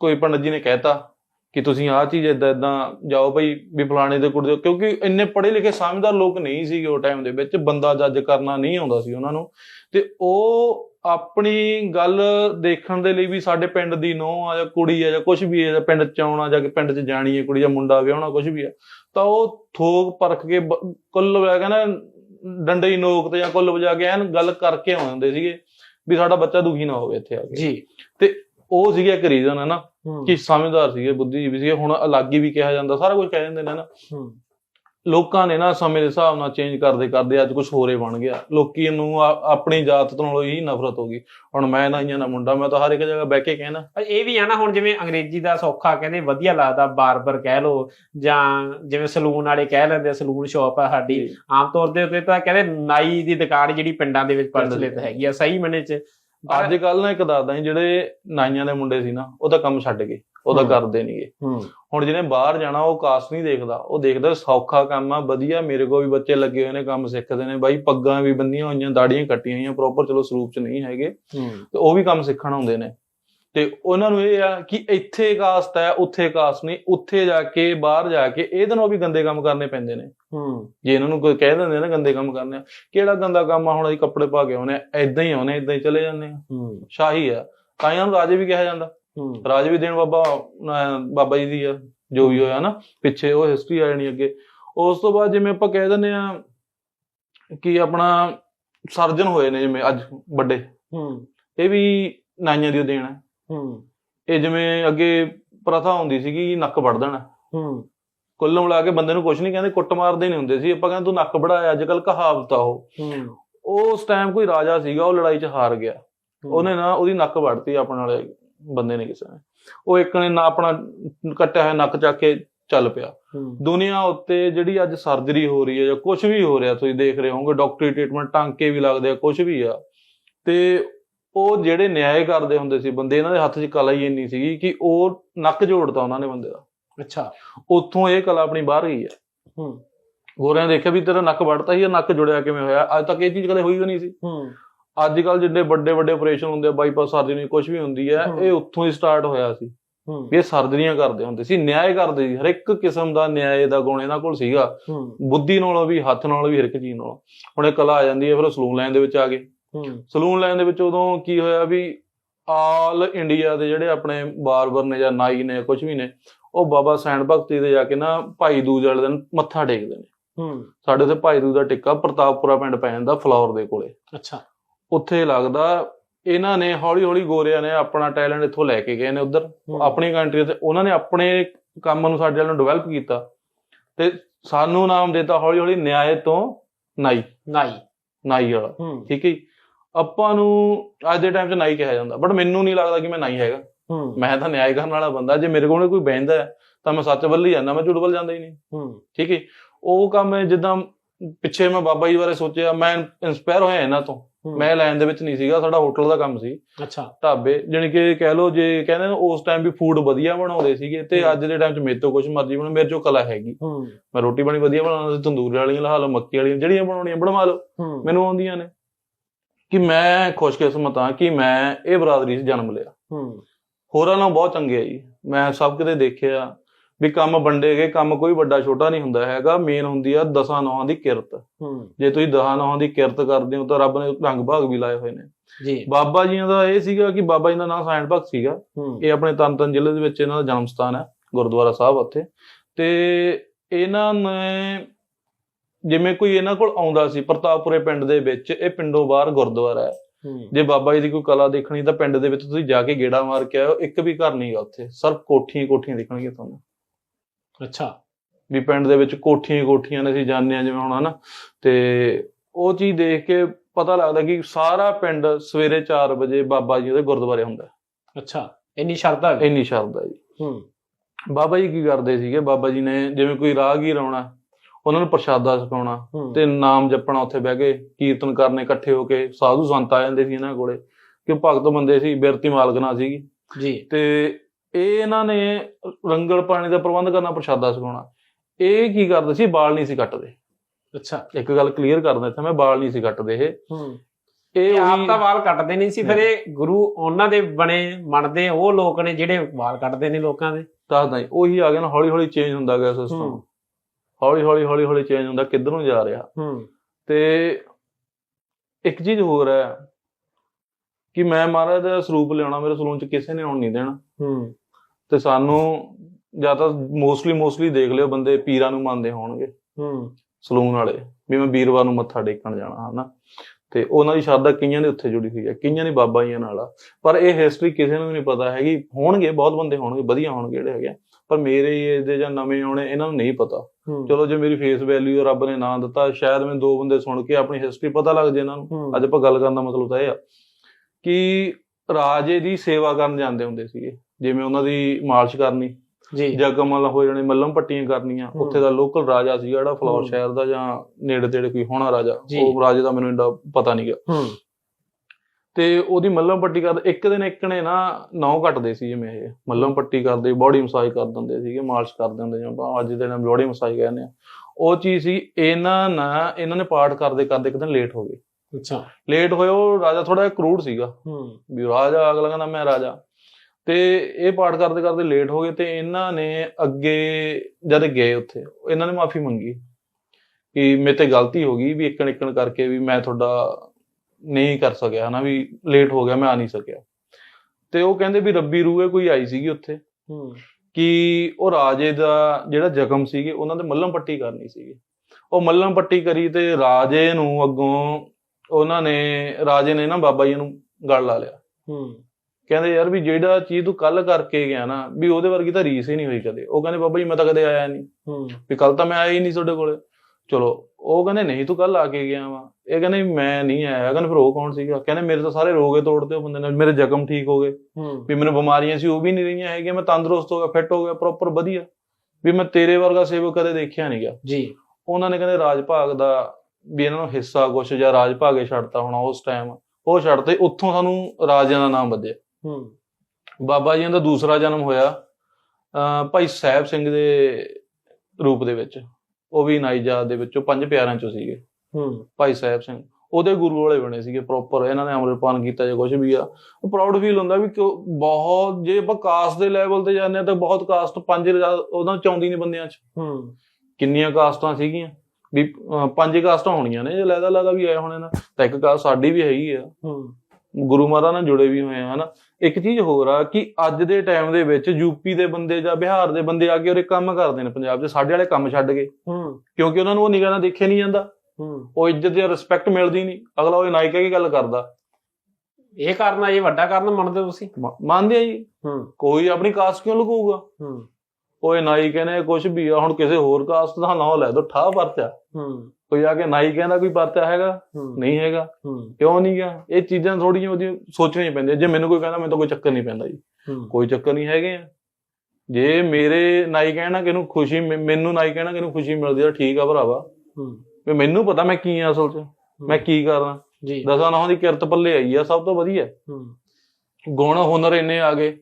ਕੋਈ ਪੰਡਤ ਜੀ ਨੇ ਕਹਿਤਾ ਕਿ ਤੁਸੀਂ ਆਹ ਚੀਜ਼ ਇਦਾਂ ਇਦਾਂ ਜਾਓ ਭਾਈ ਵੀ ਫਲਾਣੇ ਦੇ ਕੁੜੀ ਦੇ ਕਿਉਂਕਿ ਇੰਨੇ ਪੜ੍ਹੇ ਲਿਖੇ ਸਮਝਦਾਰ ਲੋਕ ਨਹੀਂ ਸੀਗੇ ਉਹ ਟਾਈਮ ਦੇ ਵਿੱਚ ਬੰਦਾ ਜੱਜ ਕਰਨਾ ਨਹੀਂ ਆਉਂਦਾ ਸੀ ਉਹਨਾਂ ਨੂੰ। ਤੇ ਉਹ ਆਪਣੀ ਗੱਲ ਦੇਖਣ ਦੇ ਲਈ ਵੀ ਸਾਡੇ ਪਿੰਡ ਦੀ ਨੋਹ ਆ ਜਾਂ ਕੁੜੀ ਆ ਜਾਂ ਕੁਝ ਵੀ ਹੈ ਜਾਂ ਪਿੰਡ ਚ ਆਉਣਾ ਜਾਂ ਕਿ ਪਿੰਡ ਚ ਜਾਣੀ ਹੈ ਕੁੜੀ ਜਾਂ ਮੁੰਡਾ ਵਿਆਹਣਾ ਕੁਝ ਵੀ ਆ ਤਾਂ ਉਹ ਥੋਕ ਪਰਖ ਕੇ ਕੁੱਲ ਵਜਾ ਕੇ ਨਾ ਡੰਡੇ ਹੀ ਨੋਕ ਤੇ ਜਾਂ ਕੁੱਲ ਵਜਾ ਕੇ ਐਨ ਗੱਲ ਕਰਕੇ ਆਉਂਦੇ ਸੀਗੇ ਵੀ ਸਾਡਾ ਬੱਚਾ ਦੁਖੀ ਨਾ ਹੋਵੇ ਇੱਥੇ ਆ ਕੇ। ਜੀ। ਉਹ ਸੀਗਾ ਇੱਕ ਰੀਜ਼ਨ ਹੈ ਨਾ ਹੂੰ। ਕਿ ਸਮਝਦਾਰ ਸੀਗੇ ਬੁੱਧੀਜੀਵੀ ਸੀਗੇ ਹੁਣ ਅਲੱਗੀ ਵੀ ਕਿਹਾ ਜਾਂਦਾ ਸਾਰਾ ਕੁਝ ਕਹਿ ਦਿੰਦੇ ਨੇ ਨਾ। ਹੂੰ। ਲੋਕਾਂ ਨੇ ਨਾ ਸਮੇਂ ਦੇ ਹਿਸਾਬ ਨਾਲ ਚੇਂਜ ਕਰਦੇ ਕਰਦੇ ਅੱਜ ਕੁਝ ਹੋਰੇ ਬਣ ਗਿਆ। ਲੋਕੀ ਨੂੰ ਆਪਣੀ ਜਾਤ ਤੋਂ ਹੀ ਨਫ਼ਰਤ ਹੋ ਗਈ। ਹੁਣ ਮੈਂ ਨਾ ਨਾ ਮੁੰਡਾ ਮੈਂ ਤਾਂ ਹਰ ਇੱਕ ਜਗ੍ਹਾ ਬਹਿ ਕੇ ਕਹਿਣਾ। ਇਹ ਵੀ ਆ ਨਾ ਹੁਣ ਜਿਵੇਂ ਅੰਗਰੇਜ਼ੀ ਦਾ ਸੌਖਾ ਕਹਿੰਦੇ ਵਧੀਆ ਲੱਗਦਾ ਬਾਰਬਰ ਕਹਿ ਲੋ ਜਾਂ ਜਿਵੇਂ ਸਲੂਨ ਵਾਲੇ ਕਹਿ ਲੈਂਦੇ ਸਲੂਨ ਸ਼ਾਪ ਆ ਸਾਡੀ ਆਮ ਤੌਰ ਦੇ ਉੱਤੇ ਤਾਂ ਕਹਿੰਦੇ ਨਾਈ ਦੀ ਦੁਕਾਨ ਜਿਹੜੀ ਪਿੰਡਾਂ ਦੇ ਵਿੱਚ ਦੇ ਪ੍ਰਚਲਿਤ ਹੈਗੀ ਆ ਸਹੀ ਮਨੇ ਚ। ਅੱਜ ਕੱਲ ਨਾ ਇੱਕ ਦੱਸਦਾ ਜਿਹੜੇ ਨਾਈਆਂ ਦੇ ਮੁੰਡੇ ਸੀ ਨਾ ਉਹ ਤਾਂ ਕੰਮ ਛੱਡ ਗਏ। ਉਹ ਤਾਂ। ਕਰਦੇ ਨਹੀਂਗੇ ਹੁਣ ਜਿਹਨੇ ਬਾਹਰ ਜਾਣਾ ਉਹ ਕਾਸਟ ਨਹੀਂ ਦੇਖਦਾ। ਉਹ ਦੇਖਦਾ ਸੌਖਾ ਕੰਮ ਆ ਵਧੀਆ ਮੇਰੇ ਕੋਲ ਵੀ ਬੱਚੇ ਲੱਗੇ ਹੋਏ ਨੇ ਕੰਮ ਸਿੱਖਦੇ ਨੇ। ਬਾਈ ਪੱਗਾਂ ਵੀ ਬੰਨੀਆਂ ਹੋਈਆਂ ਦਾੜੀਆਂ ਕੱਟੀਆਂ ਹੋਈਆਂ ਪ੍ਰੋਪਰ ਚਲੋ ਸਰੂਪ ਚ ਨਹੀਂ ਹੈਗੇ। ਤੇ ਉਹ ਵੀ ਕੰਮ ਸਿੱਖਣ ਆਉਂਦੇ ਨੇ। ਤੇ ਉਹਨਾਂ ਨੂੰ ਇਹ ਆ ਕਿ ਇੱਥੇ ਕਾਸਟ ਹੈ ਉੱਥੇ ਕਾਸਟ ਨਹੀਂ ਉੱਥੇ ਜਾ ਕੇ ਬਾਹਰ ਜਾ ਕੇ ਇਹਦੇ ਨਾਲੋਂ ਵੀ ਗੰਦੇ ਕੰਮ ਕਰਨੇ ਪੈਂਦੇ ਨੇ। ਹੂੰ। ਜੇ ਇਹਨਾਂ ਨੂੰ ਕੋਈ ਕਹਿ ਦਿੰਦੇ ਨਾ ਗੰਦੇ ਕੰਮ ਕਰਨੇ ਆ ਕਿਹੜਾ ਗੰਦਾ ਕੰਮ ਆ ਹੁਣ ਅਸੀਂ ਕੱਪੜੇ ਪਾ ਕੇ ਆਉਨੇ ਆ ਐਦਾਂ ਹੀ ਆਉਨੇ ਐਦਾਂ ਹੀ ਚਲੇ ਜਾਂਦੇ ਆ। ਹੂੰ। ਸ਼ਾਹੀ ਆ। ਤਾਂ ਇਹਨਾਂ ਨੂੰ ਰਾਜੇ ਵੀ ਕਿਹਾ ਜਾਂਦਾ। ਹੂੰ। ਰਾਜ ਵੀ ਦੇਣ ਬਾਬਾ ਬਾਬਾ ਜੀ ਦੀ ਆ ਜੋ ਵੀ ਹੋਇਆ ਨਾ ਪਿੱਛੇ ਉਹ ਹਿਸਟਰੀ ਆ ਜਾਣੀ ਅੱਗੇ। ਉਸ ਤੋਂ ਬਾਅਦ ਜਿਵੇਂ ਆਪਾਂ ਕਹਿ ਦਿੰਦੇ ਆ ਕਿ ਆਪਣਾ ਸਰਜਨ ਹੋਏ ਨੇ ਜਿਵੇਂ ਅੱਜ ਵੱਡੇ। ਹੂੰ। ਇਹ ਵੀ ਨਾਈਆਂ ਦੀ ਦੇਣ ਹੈ ਹੂੰ। ਇਹ ਜਿਵੇਂ ਅੱਗੇ ਪ੍ਰਥਾ ਹੁੰਦੀ ਸੀਗੀ ਨੱਕ ਵੜ ਦੇਣਾ। ਹੂੰ। ਕੁੱਲ ਮਿਲਾ ਕੇ ਬੰਦੇ ਨੂੰ ਕੁਝ ਨਹੀਂ ਕਹਿੰਦੇ ਕੁੱਟ ਮਾਰਦੇ ਨਹੀਂ ਹੁੰਦੇ ਸੀ। ਆਪਾਂ ਕਹਿੰਦੇ ਤੂੰ ਨੱਕ ਵੜਾਇਆ ਅੱਜ ਕੱਲ ਕਹਾਵਤ ਆ ਉਹ। ਹੂੰ। ਉਸ ਟਾਈਮ ਕੋਈ ਰਾਜਾ ਸੀਗਾ ਉਹ ਲੜਾਈ 'ਚ ਹਾਰ ਗਿਆ। ਉਹਨੇ ਨਾ ਉਹਦੀ ਨੱਕ ਵੜਤੀ ਆਪਣੇ ਵਾਲੇ ਬੰਦੇ ਨੇ ਕਿਸੇ ਨੇ। ਉਹ ਇੱਕ ਨੇ ਨਾ ਆਪਣਾ ਕੱਟਿਆ ਹੋਇਆ ਨੱਕ ਚੱਕ ਕੇ ਚੱਲ ਪਿਆ। ਦੁਨੀਆ ਉੱਤੇ ਜਿਹੜੀ ਅੱਜ ਸਰਜਰੀ ਹੋ ਰਹੀ ਹੈ ਜਾਂ ਕੁਝ ਵੀ ਹੋ ਰਿਹਾ ਤੁਸੀਂ ਦੇਖ ਰਹੇ ਹੋਵੋਗੇ ਡਾਕਟਰੀ ਟ੍ਰੀਟਮੈਂਟ ਟਾਂਕੇ ਵੀ ਲੱਗਦੇ ਆ ਕੁਝ ਵੀ ਆ। ਤੇ ਉਹ ਜਿਹੜੇ ਨਿਆਂ ਕਰਦੇ ਹੁੰਦੇ ਸੀ ਬੰਦੇ ਇਹਨਾਂ ਦੇ ਹੱਥ 'ਚ ਕਲਾ ਹੀ ਇੰਨੀ ਸੀਗੀ ਕਿ ਉਹ ਨੱਕ ਜੋੜਤਾ ਉਹਨਾਂ ਨੇ ਬੰਦੇ ਦਾ। ਅੱਛਾ। ਉੱਥੋਂ ਇਹ ਕਲਾ ਆਪਣੀ ਬਾਹਰ ਗਈ ਹੈ ਹੂੰ। ਗੋਰਿਆਂ ਨੇ ਦੇਖਿਆ ਵੀ ਤੇਰਾ ਨੱਕ ਵੜਤਾ ਸੀ ਨੱਕ ਜੁੜਿਆ ਕਿਵੇਂ ਹੋਇਆ? ਅੱਜ ਤੱਕ ਇਹ ਚੀਜ਼ ਕਦੇ ਹੋਈ ਨਹੀਂ ਸੀ। ਹੂੰ। ਅੱਜ ਕੱਲ ਜਿੱਡੇ ਵੱਡੇ ਵੱਡੇ ਆਪਰੇਸ਼ਨ ਹੁੰਦੇ ਆ ਬਾਈਪਾਸ ਸਰਜਰੀ ਕੁਝ ਵੀ ਹੁੰਦੀ ਹੈ। ਇਹ ਉੱਥੋਂ ਹੀ ਸਟਾਰਟ ਹੋਇਆ ਸੀ। ਵੀ ਇਹ ਸਰਜਰੀਆਂ ਕਰਦੇ ਹੁੰਦੇ ਸੀ ਨਿਆਂ ਕਰਦੇ ਸੀ। ਹਰ ਇੱਕ ਕਿਸਮ ਦਾ ਨਿਆਂ ਦਾ ਗੁਣ ਇਹਨਾਂ ਕੋਲ ਸੀਗਾ। ਬੁੱਧੀ ਨਾਲੋਂ ਵੀ ਹੱਥ ਨਾਲੋਂ ਵੀ ਹਰ ਇੱਕ ਚੀਜ਼ ਨਾਲੋਂ। ਹੁਣ ਇਹ ਕਲਾ ਆ ਜਾਂਦੀ ਹੈ ਫਿਰ ਸਲੂਨ ਲਾਈਨ ਦੇ ਵਿੱਚ ਆ ਗਏ। ਸਲੂਨ ਲਾਈਨ ਦੇ ਵਿੱਚ ਉਦੋਂ ਕੀ ਹੋਇਆ ਵੀ ਆਲ ਇੰਡੀਆ ਦੇ ਜਿਹੜੇ ਆਪਣੇ ਬਾਰਬਰ ਨੇ ਜਾਂ ਨਾਈ ਨੇ ਕੁਝ ਵੀ ਨੇ ਉਹ ਬਾਬਾ ਸੈਣ ਭਗਤੀ ਦੇ ਜਾ ਕੇ ਨਾ ਭਾਈ ਦੂਜ ਵਾਲੇ ਦਿਨ ਮੱਥਾ ਟੇਕਦੇ ਨੇ। ਹੂੰ। ਸਾਡੇ ਉੱਥੇ ਭਾਈ ਦੂਜ ਦਾ ਟਿੱਕਾ ਪ੍ਰਤਾਪਪੁਰਾ ਪਿੰਡ ਪੈ ਜਾਂਦਾ ਫਲੋਰ ਦੇ ਕੋਲੇ। ਅੱਛਾ। ਉੱਥੇ ਲੱਗਦਾ ਇਹਨਾਂ ਨੇ ਹੌਲੀ ਹੌਲੀ ਗੋਰਿਆਂ ਨੇ ਆਪਣਾ ਟੈਲੈਂਟ ਇੱਥੋਂ ਲੈ ਕੇ ਗਏ ਨੇ ਉਧਰ। ਆਪਣੀ ਕੰਟਰੀ ਤੇ ਉਹਨਾਂ ਨੇ ਆਪਣੇ ਕੰਮ ਨੂੰ ਸਾਡੇ ਵੱਲ ਨੂੰ ਡਿਵੈਲਪ ਕੀਤਾ ਤੇ ਸਾਨੂੰ ਨਾਮ ਦਿੱਤਾ ਹੌਲੀ ਹੌਲੀ ਨਿਆਏ ਤੋਂ ਨਾਈ। ਨਾਈ। ਨਾਈ ਵਾਲਾ। ਠੀਕ ਹੈ। ਆਪਾਂ ਨੂੰ ਅੱਜ ਦੇ ਟਾਈਮ 'ਚ ਨਾਈ ਕਿਹਾ ਜਾਂਦਾ। ਬਟ ਮੈਨੂੰ ਨਹੀਂ ਲੱਗਦਾ ਕਿ ਮੈਂ ਨਾਈ ਹੈਗਾ। ਮੈਂ ਤਾਂ ਨਿਆਂ ਕਰਨ ਵਾਲਾ ਬੰਦਾ। ਜੇ ਮੇਰੇ ਕੋਲ ਕੋਈ ਬਹਿੰਦਾ ਹੈ, ਤਾਂ ਮੈਂ ਸੱਚ ਵੱਲ ਹੀ ਜਾਂਦਾ। ਮੈਂ ਝੂਠ ਵੱਲ ਜਾਂਦਾ ਹੀ ਨਹੀਂ। ਠੀਕ ਹੈ ਉਹ ਕੰਮ ਜਿੱਦਾਂ ਪਿੱਛੇ ਮੈਂ ਬਾਬਾ ਜੀ ਬਾਰੇ ਸੋਚਿਆ ਮੈਂ ਇਨਸਪਾਇਰ ਹੋਇਆ ਇਹਨਾਂ ਤੋਂ। ਮੈਂ ਲਾਈਨ ਦੇ ਵਿੱਚ ਨਹੀਂ ਸੀਗਾ ਸਾਡਾ ਹੋਟਲ ਦਾ ਕੰਮ ਸੀ। ਅੱਛਾ। ਢਾਬੇ ਜਾਣੀ ਕਿ ਕਹਿ ਲਓ ਜੇ ਕਹਿੰਦੇ ਨੇ ਉਸ ਟਾਈਮ ਵੀ ਫੂਡ ਵਧੀਆ ਬਣਾਉਂਦੇ ਸੀਗੇ ਤੇ। ਅੱਜ ਦੇ ਟਾਈਮ 'ਚ ਮੇਰੇ ਤੋਂ ਕੁਝ ਮਰਜ਼ੀ ਬਣਾ ਮੇਰੇ 'ਚੋਂ ਕਲਾ ਹੈਗੀ। ਮੈਂ ਰੋਟੀ ਬਣੀ ਵਧੀਆ ਬਣਾਉਂਦਾ ਸੀ ਤੰਦੂਰ ਵਾਲੀਆਂ ਲਾ ਲਓ ਮੱਕੀ ਵਾਲੀਆਂ ਜਿਹੜੀਆਂ ਬਣਾਉਣੀਆਂ ਬਣਵਾ ਲਓ। ਹੂੰ। ਮੈਨੂੰ ਆਉਂਦੀਆਂ ਨੇ। ਕਿ ਮੈਂ ਖੁਸ਼ਕਿਸਮਤ ਹਾਂ ਕਿ ਮੈਂ ਇਹ ਬਰਾਦਰੀ 'ਚ ਜਨਮ ਲਿਆ। ਹੋਰਾਂ ਨਾਲੋਂ ਬਹੁਤ ਚੰਗੇ ਆ ਜੀ। ਮੈਂ ਸਭ ਕਿਤੇ ਦੇਖਿਆ ਵੀ ਕੰਮ ਵੰਡੇ ਗਏ ਕੰਮ ਕੋਈ ਵੱਡਾ ਛੋਟਾ ਨਹੀਂ ਹੁੰਦਾ ਹੈਗਾ ਮੇਨ ਹੁੰਦੀ ਆ ਦਸਾਂ ਨੌਹਾਂ ਦੀ ਕਿਰਤ। ਜੇ ਤੁਸੀਂ ਦਸਾਂ ਨੌਹਾਂ ਦੀ ਕਿਰਤ ਕਰਦੇ ਹੋ ਤਾਂ ਰੱਬ ਨੇ ਰੰਗ ਭਾਗ ਵੀ ਲਾਏ ਹੋਏ ਨੇ। ਜੀ। ਬਾਬਾ ਜੀਆਂ ਦਾ ਇਹ ਸੀਗਾ ਕਿ ਬਾਬਾ ਜੀ ਦਾ ਨਾਮ ਸਾਇਣ ਭਗਤ ਸੀਗਾ। ਇਹ ਆਪਣੇ ਤਰਨਤਾਰਨ ਜ਼ਿਲ੍ਹੇ ਦੇ ਵਿੱਚ ਇਹਨਾਂ ਦਾ ਜਨਮ ਸਥਾਨ ਹੈ ਗੁਰਦੁਆਰਾ ਸਾਹਿਬ ਉੱਥੇ। ਤੇ ਇਹਨਾਂ ਨੇ ਜਿਵੇਂ ਕੋਈ ਇਹਨਾਂ ਕੋਲ ਆਉਂਦਾ ਸੀ ਪ੍ਰਤਾਪਪੁਰੇ ਪਿੰਡ ਦੇ ਵਿੱਚ ਇਹ ਪਿੰਡੋਂ ਬਾਹਰ ਗੁਰਦੁਆਰਾ ਹੈ। ਜੇ ਬਾਬਾ ਜੀ ਦੀ ਕੋਈ ਕਲਾ ਦੇਖਣੀ ਤਾਂ ਪਿੰਡ ਦੇ ਵਿੱਚ ਤੁਸੀਂ ਜਾ ਕੇ ਗੇੜਾ ਮਾਰ ਕੇ ਆਓ ਇੱਕ ਵੀ ਘਰ ਨਹੀਂਗਾ ਉੱਥੇ। ਸਿਰਫ ਕੋਠੀਆਂ ਕੋਠੀਆਂ ਦਿਖਣਗੀਆਂ ਤੁਹਾਨੂੰ। ਅੱਛਾ। ਵੀ ਪਿੰਡ ਦੇ ਵਿੱਚ ਕੋਠੀਆਂ ਕੋਠੀਆਂ ਨੇ ਅਸੀਂ ਜਾਣਦੇ ਆ ਜਿਵੇਂ ਹੁਣ ਹਨਾ। ਤੇ ਉਹ ਚੀਜ਼ ਦੇਖ ਕੇ ਪਤਾ ਲੱਗਦਾ ਕਿ ਸਾਰਾ ਪਿੰਡ ਸਵੇਰੇ 4 ਵਜੇ ਬਾਬਾ ਜੀ ਦੇ ਗੁਰਦੁਆਰੇ ਹੁੰਦਾ। ਅੱਛਾ। ਇੰਨੀ ਸ਼ਰਧਾ ਹੈ ਇੰਨੀ ਸ਼ਰਧਾ ਜੀ। ਹੂੰ। ਬਾਬਾ ਜੀ ਕੀ ਕਰਦੇ ਸੀਗੇ? ਬਾਬਾ ਜੀ ਨੇ ਜਿਵੇਂ ਕੋਈ ਰਾਹਗੀਰ ਆਉਣਾ ਉਹਨਾਂ ਨੂੰ ਪ੍ਰਸ਼ਾਦਾ ਹੂੰ। ਤੇ ਨਾਮ ਜਪਣਾ ਉੱਥੇ ਬਹਿ ਕੇ ਕੀਰਤਨ ਕਰਨੇ ਇਕੱਠੇ ਹੋ ਕੇ ਸਾਧੂ ਸੰਤ ਆ ਜਾਂਦੇ ਸੀ ਇਹਨਾਂ ਕੋਲੇ ਕਿ ਭਗਤ ਬੰਦੇ ਸੀ ਬਿਰਤੀ ਮਾਲਕਨਾ ਸੀਗੀ। ਜੀ। ਤੇ ਇਹ ਇਹਨਾਂ ਨੇ ਰੰਗਲ ਪਾਣੀ ਦਾ ਪ੍ਰਬੰਧ ਕਰਨਾ ਪ੍ਰਸ਼ਾਦਾ ਛਕਾਉਣਾ। ਇਹ ਕੀ ਕਰਦੇ ਸੀ? ਵਾਲ ਨਹੀਂ ਸੀ ਕੱਟਦੇ। ਅੱਛਾ। ਇੱਕ ਗੱਲ ਕਲੀਅਰ ਕਰਦਾ ਇੱਥੇ ਮੈਂ ਵਾਲ ਨਹੀਂ ਸੀ ਕੱਟਦੇ ਇਹ। ਹੂੰ। ਇਹ ਆਪ ਉਹੀ- ਤਾਂ ਵਾਲ ਕੱਟਦੇ ਨਹੀਂ ਸੀ ਫਿਰ ਇਹ ਗੁਰੂ ਉਹਨਾਂ ਦੇ ਬਣੇ ਮੰਨਦੇ ਉਹ ਲੋਕ ਨੇ ਜਿਹੜੇ ਵਾਲ ਕੱਟਦੇ ਨੇ ਲੋਕਾਂ ਦੇ। ਦੱਸਦਾ ਜੀ ਉਹੀ ਆ ਗਿਆ ਨਾ ਹੌਲੀ ਹੌਲੀ ਚੇਂਜ ਹੁੰਦਾ ਗਿਆ ਸਿਸਟਮ। ਹੌਲੀ ਹੌਲੀ ਹੌਲੀ ਹੌਲੀ ਚੇਂਜ ਹੁੰਦਾ ਕਿੱਧਰ ਨੂੰ ਜਾ ਰਿਹਾ। ਹੂੰ। ਤੇ ਇੱਕ ਚੀਜ਼ ਹੋਰ ਹੈ ਕਿ ਮੈਂ ਮਹਾਰਾਜ ਦਾ ਸਰੂਪ ਲਿਆਉਣਾ ਮੇਰੇ ਸਲੂਨ ਚ ਕਿਸੇ ਨੇ ਆਉਣ ਨਹੀਂ ਦੇਣਾ। ਹੂੰ। ਤੇ ਸਾਨੂੰ ਜਾਂ ਤਾਂ ਮੋਸਟਲੀ ਮੋਸਟਲੀ ਦੇਖ ਲਿਓ ਬੰਦੇ ਪੀਰਾਂ ਨੂੰ ਮੰਨਦੇ ਹੋਣਗੇ। ਹੂੰ। ਸਲੂਨ ਵਾਲੇ ਵੀ ਮੈਂ ਵੀਰਵਾਰ ਨੂੰ ਮੱਥਾ ਟੇਕਣ ਜਾਣਾ ਹਨਾ। ਤੇ ਉਹਨਾਂ ਦੀ ਸ਼ਰਧਾ ਕਈਆਂ ਦੇ ਉੱਥੇ ਜੁੜੀ ਹੋਈ ਹੈ ਕਈਆਂ ਦੀ ਬਾਬਾ ਜੀਆਂ ਨਾਲ ਆ। ਪਰ ਇਹ ਹਿਸਟਰੀ ਕਿਸੇ ਨੂੰ ਵੀ ਨਹੀਂ ਪਤਾ ਹੈਗੀ। ਹੋਣਗੇ ਬਹੁਤ ਬੰਦੇ ਹੋਣਗੇ ਵਧੀਆ ਹੋਣਗੇ ਜਿਹੜੇ ਹੈਗੇ। ਪਰ ਮੇਰੇ ਏਜ ਦੇ ਜਾਂ ਨਵੇਂ ਆਉਣੇ ਇਹਨਾਂ ਨੂੰ ਨਹੀਂ ਪਤਾ। ਚਲੋ ਜੇ ਮੇਰੀ ਫੇਸ ਵੈਲਿਊ ਰੱਬ ਨੇ ਨਾਂ ਦਿੱਤਾ ਸ਼ਾਇਦ ਮੈਂ ਦੋ ਬੰਦੇ ਸੁਣ ਕੇ ਆਪਣੀ ਹਿਸਟਰੀ ਪਤਾ ਲੱਗ ਜੇ ਇਹਨਾਂ ਨੂੰ। ਅੱਜ ਆਪਾਂ ਗੱਲ ਕਰਨ ਦਾ ਮਤਲਬ ਤਾਂ ਇਹ ਆ ਕਿ ਰਾਜੇ ਦੀ ਸੇਵਾ ਕਰਨ ਜਾਂਦੇ ਹੁੰਦੇ ਸੀਗੇ। ਜਿਵੇਂ ਉਹਨਾਂ ਦੀ ਮਾਲਸ਼ ਕਰਨੀ ਜੀ। ਜਗਮਲ ਹੋ ਜਾਣੇ ਮੱਲਮ ਪੱਟੀਆਂ ਕਰਨੀਆਂ। ਉੱਥੇ ਦਾ ਲੋਕਲ ਰਾਜਾ ਸੀ ਜਿਹੜਾ ਫਲੋਰ। ਸ਼ਹਿਰ ਦਾ ਜਾਂ ਨੇੜੇ ਤੇੜੇ ਕੋਈ ਹੋਣਾ ਰਾਜਾ ਜੀ। ਉਹ ਰਾਜੇ ਦਾ ਮੈਨੂੰ ਇੰਨਾ ਪਤਾ ਨਹੀਂਗਾ ਹੂੰ। ਤੇ ਉਹਦੀ ਮੱਲਮ ਪੱਟੀ ਕਰਦੇ ਇੱਕ ਦਿਨ ਇੱਕ ਨੇ ਨਾ ਨੌ ਕੱਟਦੇ ਸੀ ਜਿਵੇਂ ਇਹ ਮੱਲਮ ਪੱਟੀ ਕਰਦੇ ਬੋਡੀ ਮਸਾਜ ਕਰ ਦਿੰਦੇ ਸੀਗੇ ਮਾਲਿਸ਼ ਕਰ ਦਿੰਦੇ ਜਿਵੇਂ ਅੱਜ ਦੇ ਨਾਲ ਬੋਡੀ ਮਸਾਜ ਕਹਿੰਦੇ ਆ। ਉਹ ਚੀਜ਼ ਸੀ ਇਹਨਾਂ ਨਾ ਇਹਨਾਂ ਨੇ ਪਾਠ ਕਰਦੇ ਕਰਦੇ ਇੱਕ ਦਿਨ ਲੇਟ ਹੋ ਗਏ। ਅੱਛਾ। ਲੇਟ ਹੋਏ ਉਹ ਰਾਜਾ ਥੋੜਾ ਜਿਹਾ ਕਰੂੜ ਸੀਗਾ। ਹੂੰ। ਵੀ ਰਾਜਾ ਅਗਲਾ ਕਹਿੰਦਾ ਮੈਂ ਰਾਜਾ। ਤੇ ਇਹ ਪਾਠ ਕਰਦੇ ਕਰਦੇ ਲੇਟ ਹੋ ਗਏ ਤੇ ਇਹਨਾਂ ਨੇ ਅੱਗੇ ਜਦ ਗਏ ਉੱਥੇ ਇਹਨਾਂ ਨੇ ਮਾਫੀ ਮੰਗੀ ਕਿ ਮੇਰੇ ਤੇ ਗਲਤੀ ਹੋ ਗਈ ਵੀ ਇੱਕਣ ਇੱਕਣ ਕਰਕੇ ਵੀ ਮੈਂ ਤੁਹਾਡਾ ਨਹੀਂ ਕਰ ਸਕਿਆ ਹਨਾ ਵੀ ਲੇਟ ਹੋ ਗਿਆ ਮੈਂ ਆ ਨਹੀਂ ਸਕਿਆ। ਤੇ ਉਹ ਕਹਿੰਦੇ ਵੀ ਰੱਬੀ ਰੂਹੇ ਕੋਈ ਆਈ ਸੀਗੀ ਉੱਥੇ ਹੂੰ। ਕਿ ਉਹ ਰਾਜੇ ਦਾ ਜਿਹੜਾ ਜ਼ਖਮ ਸੀਗੇ ਉਹਨਾਂ ਦੇ ਮੱਲਮ ਪੱਟੀ ਕਰਨੀ ਸੀਗੀ। ਉਹ ਮੱਲਮ ਪੱਟੀ ਕਰੀ ਤੇ ਰਾਜੇ ਨੂੰ ਅੱਗੋਂ ਉਹਨਾਂ ਨੇ ਰਾਜੇ ਨੇ ਨਾ ਬਾਬਾ ਜੀ ਨੂੰ ਗਲ ਲਾ ਲਿਆ। ਹੂੰ। ਕਹਿੰਦੇ ਯਾਰ ਵੀ ਜਿਹੜਾ ਚੀਜ਼ ਤੂੰ ਕੱਲ ਕਰਕੇ ਗਿਆ ਨਾ ਵੀ ਉਹਦੇ ਵਰਗੀ ਤਾਂ ਰੀਸ ਹੀ ਨਹੀਂ ਹੋਈ ਕਦੇ। ਉਹ ਕਹਿੰਦੇ ਬਾਬਾ ਜੀ ਮੈਂ ਤਾਂ ਕਦੇ ਆਇਆ ਨਹੀਂ। ਹੂੰ। ਵੀ ਕੱਲ ਤਾਂ ਮੈਂ ਆਇਆ ਹੀ ਨਹੀਂ ਤੁਹਾਡੇ ਕੋਲੇ। ਚਲੋ ਉਹ ਕਹਿੰਦੇ ਨਹੀਂ ਤੂੰ ਕੱਲ ਆ ਕੇ ਗਿਆ ਵਾ। ਇਹ ਕਹਿੰਦੇ ਮੈਂ ਨਹੀਂ ਆਇਆ ਕਹਿੰਦੇ ਫਿਰ ਉਹ ਕੌਣ ਸੀਗਾ? ਕਹਿੰਦੇ ਮੇਰੇ ਤਾਂ ਸਾਰੇ ਰੋਗੇ ਤੋੜਦੇ ਉਹ ਬੰਦੇ ਨੇ ਮੇਰੇ ਜ਼ਖਮ ਠੀਕ ਹੋ ਗਏ। ਵੀ ਮੈਨੂੰ ਬਿਮਾਰੀਆਂ ਸੀ ਉਹ ਵੀ ਨਹੀਂ ਰਹੀਆਂ ਹੈਗੀਆਂ। ਮੈਂ ਤੰਦਰੁਸਤ ਹੋ ਗਿਆ ਫਿੱਟ ਹੋ ਗਿਆ ਪ੍ਰੋਪਰ ਵਧੀਆ। ਵੀ ਮੈਂ ਤੇਰੇ ਵਰਗਾ ਸੇਵਕ ਕਦੇ ਦੇਖਿਆ ਨਹੀਂ ਗਿਆ ਜੀ। ਉਹਨਾਂ ਨੇ ਕਹਿੰਦੇ ਰਾਜ ਭਾਗ ਦਾ ਵੀ ਇਹਨਾਂ ਨੂੰ ਹਿੱਸਾ ਕੁਛ ਜਾਂ ਰਾਜ ਭਾਗੇ ਛੱਡਤਾ ਹੋਣਾ ਉਸ ਟਾਈਮ ਉਹ ਛੱਡਤੇ ਉੱਥੋਂ ਸਾਨੂੰ ਰਾਜਿਆਂ ਦਾ ਨਾਮ ਵੱਜਿਆ ਹੂੰ। ਬਾਬਾ ਜੀ ਦਾ ਦੂਸਰਾ ਜਨਮ ਹੋਇਆ ਭਾਈ ਸਾਹਿਬ ਸਿੰਘ ਦੇ ਰੂਪ ਦੇ ਵਿੱਚ। ਉਹ ਵੀ ਨਾਈਜਾਤ ਦੇ ਵਿੱਚੋਂ ਪੰਜ ਪਿਆਰਿਆਂ ਚੋਂ ਸੀਗੇ। ਹੂੰ। ਭਾਈ ਸਾਹਿਬ ਸਿੰਘ। ਉਹਦੇ ਗੁਰੂ ਵਾਲੇ ਬਣੇ ਸੀਗੇ ਪ੍ਰੋਪਰ ਇਹਨਾਂ ਨੇ ਅੰਮ੍ਰਿਤਪਾਨ ਕੀਤਾ ਜਾਂ ਕੁਝ ਵੀ ਆ। ਪ੍ਰਾਊਡ ਫੀਲ ਹੁੰਦਾ ਵੀ ਬਹੁਤ ਜੇ ਆਪਾਂ ਕਾਸਟ ਦੇ ਲੈਵਲ ਤੇ ਜਾਂਦੇ ਆ ਤਾਂ ਬਹੁਤ ਕਾਸਟ ਪੰਜ ਉਹਨਾਂ ਚ ਆਉਂਦੀ ਨਹੀਂ ਬੰਦਿਆਂ ਚ। ਹੂੰ। ਕਿੰਨੀਆਂ ਕਾਸਟਾਂ ਸੀਗੀਆਂ? ਵੀ ਪੰਜ ਕਾਸਟਾਂ ਹੋਣੀਆਂ ਨੇ ਜੇ ਲੈਦਾ ਲੈਦਾ ਵੀ ਆਏ ਹੋਣੇ ਨਾ ਤਾਂ ਇੱਕ ਕਾਸਟ ਸਾਡੀ ਵੀ ਹੈਗੀ ਆ। ਹੂੰ। ਗੁਰੂ ਮਹਾਰਾਜ ਨਾਲ ਜੁੜੇ ਵੀ ਹੋਏ ਆ ਹਨਾ? ਇੱਕ ਚੀਜ਼ ਹੋਰ ਆ ਕਿ ਅੱਜ ਦੇ ਟਾਈਮ ਦੇ ਵਿੱਚ ਯੂਪੀ ਦੇ ਬੰਦੇ ਜਾਂ ਬਿਹਾਰ ਦੇ ਬੰਦੇ ਆ ਕੇ ਉਰੇ ਕੰਮ ਕਰਦੇ ਨੇ ਪੰਜਾਬ 'ਚ ਸਾਡੇ ਵਾਲੇ ਕੰਮ ਛੱਡ ਗਏ। ਹੂੰ। ਕਿਉਂਕਿ ਉਹਨਾਂ ਨੂੰ ਉਹ ਨਿਗਾਹ ਨਾਲ ਦੇਖਿਆ ਨਹੀਂ ਜਾਂਦਾ। ਹੂੰ। ਉਹ ਇੱਜ਼ਤ ਜਾਂ ਰਿਸਪੈਕਟ ਮਿਲਦੀ ਨਹੀਂ। ਅਗਲਾ ਉਹ ਨਾਇਕਾ ਕੀ ਗੱਲ ਕਰਦਾ? ਇਹ ਕਾਰਨ ਆ ਇਹ ਵੱਡਾ ਕਾਰਨ ਮੰਨਦੇ ਹੋ ਤੁਸੀਂ? ਮੰਨਦੇ ਆ ਜੀ। ਹੂੰ। ਕੋਈ ਆਪਣੀ ਕਾਸਟ ਕਿਉਂ ਲੁਕਾਊਗਾ? ਹੂੰ। ਓਏ ਨਾਈ ਕਹਿੰਦੇ ਕੁਝ ਵੀ ਆ ਹੁਣ ਕਿਸੇ ਹੋਰ ਕਾਸਟ ਦਾ ਨਾਂ ਲੈ ਦੋ ਠਾ ਪਰਚਾ ਹੂੰ। ਕੋਈ ਆ ਕੇ ਨਾਈ ਕਹਿੰਦਾ ਕੋਈ ਪਰਚਾ ਹੈਗਾ? ਨਹੀਂ ਹੈਗਾ। ਕਿਉਂ ਨਹੀਂ ਗਿਆ ਇਹ ਚੀਜ਼ਾਂ ਥੋੜੀਆਂ ਉਹਦੀਆਂ ਸੋਚਣੀਆਂ ਪੈਂਦੀਆਂ। ਜੇ ਮੈਨੂੰ ਕੋਈ ਕਹਿੰਦਾ ਮੈਨੂੰ ਤਾਂ ਕੋਈ ਚੱਕਰ ਨਹੀਂ ਪੈਂਦਾ ਜੀ। ਕੋਈ ਚੱਕਰ ਨਹੀਂ ਹੈਗੇ ਆ। ਜੇ ਮੇਰੇ ਨਾਈ ਕਹਿਣਾ ਕਿ ਇਹਨੂੰ ਖੁਸ਼ੀ ਮੈਨੂੰ ਨਾਈ ਕਹਿਣਾ ਕਿ ਇਹਨੂੰ ਖੁਸ਼ੀ ਮਿਲਦੀ ਆ ਠੀਕ ਆ ਭਰਾਵਾ। ਹੂੰ। ਵੀ ਮੈਨੂੰ ਪਤਾ ਮੈਂ ਕੀ ਆ ਅਸਲ 'ਚ। ਮੈਂ ਕੀ ਕਰਨਾ ਜੀ। ਦਸਾਂ ਨੌਂ ਦੀ ਕਿਰਤ ਪੱਲੇ ਆਈ ਆ ਸਭ ਤੋਂ ਵਧੀਆ। ਹੂੰ। ਗੁਣ ਹੁਨਰ ਇੰਨੇ ਆ ਗਏ।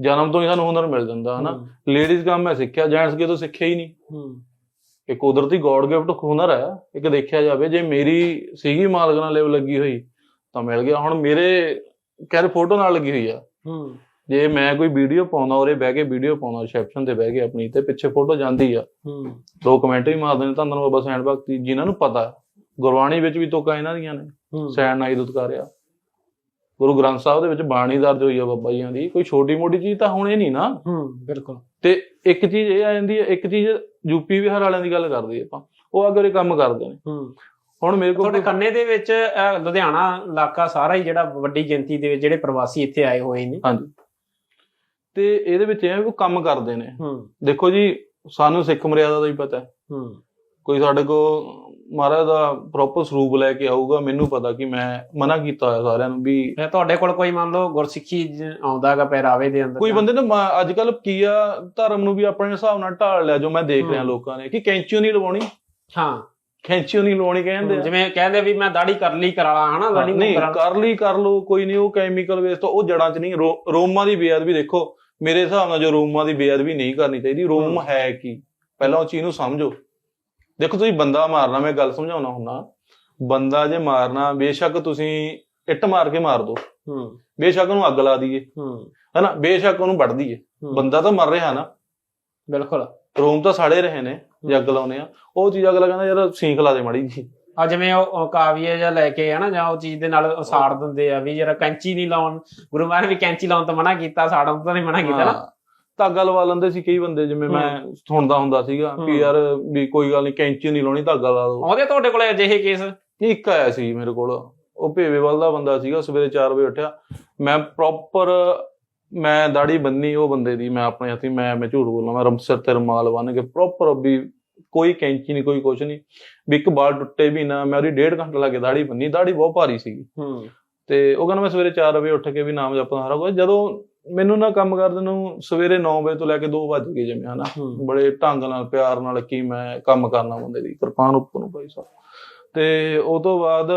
ਜਨਮ ਤੋਂ ਹੀ ਸਾਨੂੰ ਹੁਨਰ ਮਿਲ ਜਾਂਦਾ ਹਨਾ? ਲੇਡੀਜ਼ ਕੰਮ ਮੈਂ ਸਿੱਖਿਆ ਜੈਂਟਸ ਕਿਤੋਂ ਸਿੱਖਿਆ ਹੀ ਨਹੀਂ। ਹੂੰ। ਇਹ ਕੁਦਰਤੀ ਗੋਡ ਗਿਫਟ ਹੁਨਰ ਹੈ ਇੱਕ ਦੇਖਿਆ ਜਾਵੇ ਜੇ ਮੇਰੀ ਸੀਗੀ ਮਾਲਕਣਾ ਲੈਵਲ ਲੱਗੀ ਹੋਈ ਤਾਂ ਮਿਲ ਗਿਆ। ਹੁਣ ਮੇਰੇ ਕਹਿ ਫੋਟੋ ਨਾਲ ਲੱਗੀ ਹੋਈ ਆ। ਹੂੰ। ਜੇ ਮੈਂ ਕੋਈ ਵੀਡੀਓ ਪਾਉਂਦਾ ਉਰੇ ਬਹਿ ਕੇ ਵੀਡੀਓ ਪਾਉਂਦਾ ਰਿਸੈਪਸ਼ਨ ਤੇ ਬਹਿ ਕੇ ਆਪਣੀ ਤੇ ਪਿੱਛੇ ਫੋਟੋ ਜਾਂਦੀ ਆ। ਹੂੰ। ਦੋ ਕਮੈਂਟ ਵੀ ਮਾਰਦੇ ਨੇ ਧੰਨ ਬਾਬਾ ਸੈਣ ਭਗਤੀ ਜਿਨ੍ਹਾਂ ਨੂੰ ਪਤਾ ਗੁਰਬਾਣੀ ਵਿੱਚ ਵੀ ਤੋਕਾ ਇਹਨਾਂ ਦੀਆਂ ਨੇ ਸੈਣ ਨਾਈ ਦੁਤਕਾਰਿਆ। ਗੁਰੂ ਗ੍ਰੰਥ ਸਾਹਿਬ ਦੇ ਵਿੱਚ ਬਾਣੀ ਦਰਜ ਹੋਈ ਆ ਬਾਬਾ ਜੀਆਂ ਦੀ। ਕੋਈ ਛੋਟੀ ਮੋਟੀ ਚੀਜ਼ ਤਾਂ ਹੁਣ ਇਹ ਨਹੀਂ ਨਾ। ਹੂੰ ਬਿਲਕੁਲ। ਤੇ ਇੱਕ ਚੀਜ਼ ਇਹ ਆ ਜਾਂਦੀ ਹੈ ਇੱਕ ਚੀਜ਼ ਯੂਪੀ ਬਿਹਾਰ ਵਾਲਿਆਂ ਦੀ ਗੱਲ ਕਰਦੇ ਆਪਾਂ। ਉਹ ਅਗਰ ਇਹ ਕੰਮ ਕਰਦੇ ਨੇ। ਹੂੰ। ਹੁਣ ਮੇਰੇ ਕੋਲ ਤੁਹਾਡੇ ਖੰਨੇ ਦੇ ਵਿੱਚ ਲੁਧਿਆਣਾ ਇਲਾਕਾ ਸਾਰਾ ਹੀ ਜਿਹੜਾ ਵੱਡੀ ਗਿਣਤੀ ਦੇ ਵਿੱਚ ਜਿਹੜੇ ਪ੍ਰਵਾਸੀ ਇੱਥੇ ਆਏ ਹੋਏ ਨੇ। ਹਾਂਜੀ। ਤੇ ਇਹਦੇ ਵਿੱਚ ਇਹ ਉਹ ਕੰਮ ਕਰਦੇ ਨੇ। ਹੂੰ। ਦੇਖੋ ਜੀ ਸਾਨੂੰ ਸਿੱਖ ਮਰਿਆਦਾ ਦਾ ਹੀ ਪਤਾ ਹੈ। ਹੂੰ। ਕੋਈ ਸਾਡੇ ਕੋ ਮਹਾਰਾਜ ਦਾ ਪ੍ਰੋਪਰ ਸਰੂਪ ਲੈ ਕੇ ਆਊਗਾ ਮੈਨੂੰ ਪਤਾ ਕਿ ਮੈਂ ਮਨਾ ਕੀਤਾ ਹੋਇਆ ਸਾਰਿਆਂ ਨੂੰ ਵੀ ਫਿਰ ਤੁਹਾਡੇ ਕੋਲ ਕੋਈ ਮੰਨ ਲਓ ਗੁਰਸਿੱਖੀ ਆਉਂਦਾਗਾ ਪਹਿਰਾਵੇ ਦੇ ਅੰਦਰ ਕੋਈ ਬੰਦੇ ਨਾ ਅੱਜ ਕੱਲ ਕੀ ਆ ਧਰਮ ਨੂੰ ਵੀ ਆਪਣੇ ਹਿਸਾਬ ਨਾਲ ਢਾਲ ਲਿਆ ਜੋ ਮੈਂ ਦੇਖ ਰਿਹਾ। ਲੋਕਾਂ ਨੇ ਕਿ ਕੈਂਚੀਓ ਨਹੀਂ ਲਵਾਉਣੀ। ਹਾਂ। ਕੈਂਚੀਓ ਨਹੀਂ ਲਵਾਉਣੀ ਕਹਿੰਦੇ ਜਿਵੇਂ ਕਹਿੰਦੇ ਵੀ ਮੈਂ ਦਾੜੀ ਕਰ ਲਈ ਕਰਾਲਾ ਹਨਾ ਦਾੜੀ ਨਹੀਂ ਕਰਾ ਕਰ ਲਈ ਕਰ ਲੋ ਕੋਈ ਨਹੀਂ ਉਹ ਕੈਮੀਕਲ ਵੇਸਟ ਉਹ ਜੜਾਂ 'ਚ ਨਹੀਂ ਰੋਮਾਂ ਦੀ ਬੇਅਦਬੀ ਦੇਖੋ ਮੇਰੇ ਹਿਸਾਬ ਨਾਲ ਜੋ ਰੋਮਾਂ ਦੀ ਬੇਅਦਬੀ ਨਹੀਂ ਕਰਨੀ ਚਾਹੀਦੀ ਰੋਮ। ਹੈ ਕੀ? ਪਹਿਲਾਂ ਉਹ ਚੀਜ਼ ਨੂੰ ਸਮਝੋ। ਦੇਖੋ ਤੁਸੀਂ ਬੰਦਾ ਮਾਰਨਾ ਮੈਂ ਗੱਲ ਸਮਝਾਉਣਾ ਹੁੰਦਾ। ਬੰਦਾ ਜੇ ਮਾਰਨਾ ਬੇਸ਼ੱਕ ਤੁਸੀਂ ਇੱਟ ਮਾਰ ਕੇ ਮਾਰ ਦੋ। ਹੂੰ। ਬੇਸ਼ੱਕ ਉਹਨੂੰ ਅੱਗ ਲਾ ਦਈਏ। ਹੂੰ। ਹਨਾ? ਬੇਸ਼ੱਕ ਉਹਨੂੰ ਵੱਢ ਦਈਏ। ਬੰਦਾ ਤਾਂ ਮਰ ਰਿਹਾ ਨਾ। ਬਿਲਕੁਲ। ਰੋਮ ਤਾਂ ਸਾੜੇ ਰਹੇ ਨੇ ਜੇ ਅੱਗ ਲਾਉਨੇ ਆ। ਉਹ ਚੀਜ਼ ਅਗਲਾ ਕਹਿੰਦਾ ਯਾਰ ਸੀਂਖ ਲਾ ਦੇ ਮਾੜੀ ਜੀ ਆ ਜਿਵੇਂ ਉਹ ਕਾਵੀਏ ਜਾਂ ਲੈ ਕੇ ਹਨਾ ਜਾਂ ਉਹ ਚੀਜ਼ ਦੇ ਨਾਲ ਸਾੜ ਦਿੰਦੇ ਆ ਵੀ ਜਰਾ ਕੈਂਚੀ ਨਹੀਂ ਲਾਉਣ। ਗੁਰੂ ਮਹਾਰਾਜ ਵੀ ਕੈਂਚੀ ਲਾਉਣ ਤੋਂ ਮਨਾ ਕੀਤਾ ਸਾੜਨ ਤੋਂ ਨਹੀਂ ਮਨਾ ਕੀਤਾ ਨਾ। ਧਾਗਾ ਲਵਾ ਲੈਂਦੇ ਸੀ ਕਈ ਬੰਦੇ ਜਿਵੇਂ ਮੈਂ ਸੁਣਦਾ ਹੁੰਦਾ ਸੀਗਾ। ਕਿ ਯਾਰ ਵੀ ਕੋਈ ਗੱਲ ਨਹੀਂ ਕੈਂਚੀ ਨਹੀਂ ਲਾਉਣੀ ਧਾਗਾ ਲਾ ਦੋ ਆਉਂਦੇ ਤੁਹਾਡੇ ਕੋਲੇ ਅਜਿਹੇ ਕੇਸ? ਇੱਕ ਆਇਆ ਸੀ ਮੇਰੇ ਕੋਲ ਉਹ ਭੇਵੇਵਾਲ ਦਾ ਬੰਦਾ ਸੀਗਾ ਸਵੇਰੇ 4 ਵਜੇ ਉੱਠਿਆ। ਮੈਂ ਪ੍ਰੋਪਰ ਮੈਂ ਦਾੜੀ ਬੰਨੀ ਉਹ ਬੰਦੇ ਦੀ ਮੈਂ ਆਪਣੇ ਹੱਥੀ ਮੈਂ ਮੈਂ ਝੂਠ ਬੋਲਾਂ ਮੈਂ ਰਮਸਰ ਤੇ ਰਮਾਲ ਬੰਨ ਕੇ ਪ੍ਰੋਪਰ ਵੀ ਕੋਈ ਕੈਂਚੀ ਨਹੀਂ ਕੋਈ ਕੁਛ ਨਹੀਂ ਵੀ ਇੱਕ ਬਾਲ ਟੁੱਟੇ ਵੀ ਨਾ ਮੈਂ ਉਹਦੀ ਡੇਢ ਘੰਟਾ ਲਾ ਕੇ ਦਾੜੀ ਬੰਨੀ ਦਾੜੀ ਬਹੁਤ ਭਾਰੀ ਸੀਗੀ। ਹੂੰ। ਤੇ ਉਹ ਕਹਿੰਦਾ ਮੈਂ ਸਵੇਰੇ 4 ਵਜੇ ਉੱਠ ਕੇ ਵੀ ਨਾਮ ਜਪਦਾ ਸਾਰਾ ਕੁਝ ਜਦੋਂ ਮੈਨੂੰ ਨਾ ਕੰਮ ਕਰਦੇ ਨੂੰ ਸਵੇਰੇ 9 ਵਜੇ ਤੋਂ ਲੈ ਕੇ 2 ਵਜੇ ਗਏ ਜਿਵੇਂ ਹਨਾ? ਬੜੇ ਢੰਗ ਨਾਲ ਪਿਆਰ ਨਾਲ ਕੀ ਮੈਂ ਕੰਮ ਕਰਨਾ ਬੰਦੇ ਦੀ ਕਿਰਪਾਨ ਉੱਪਰ ਨੂੰ ਭਾਈ ਸਾਹਿਬ। ਤੇ ਉਹ ਤੋਂ ਬਾਅਦ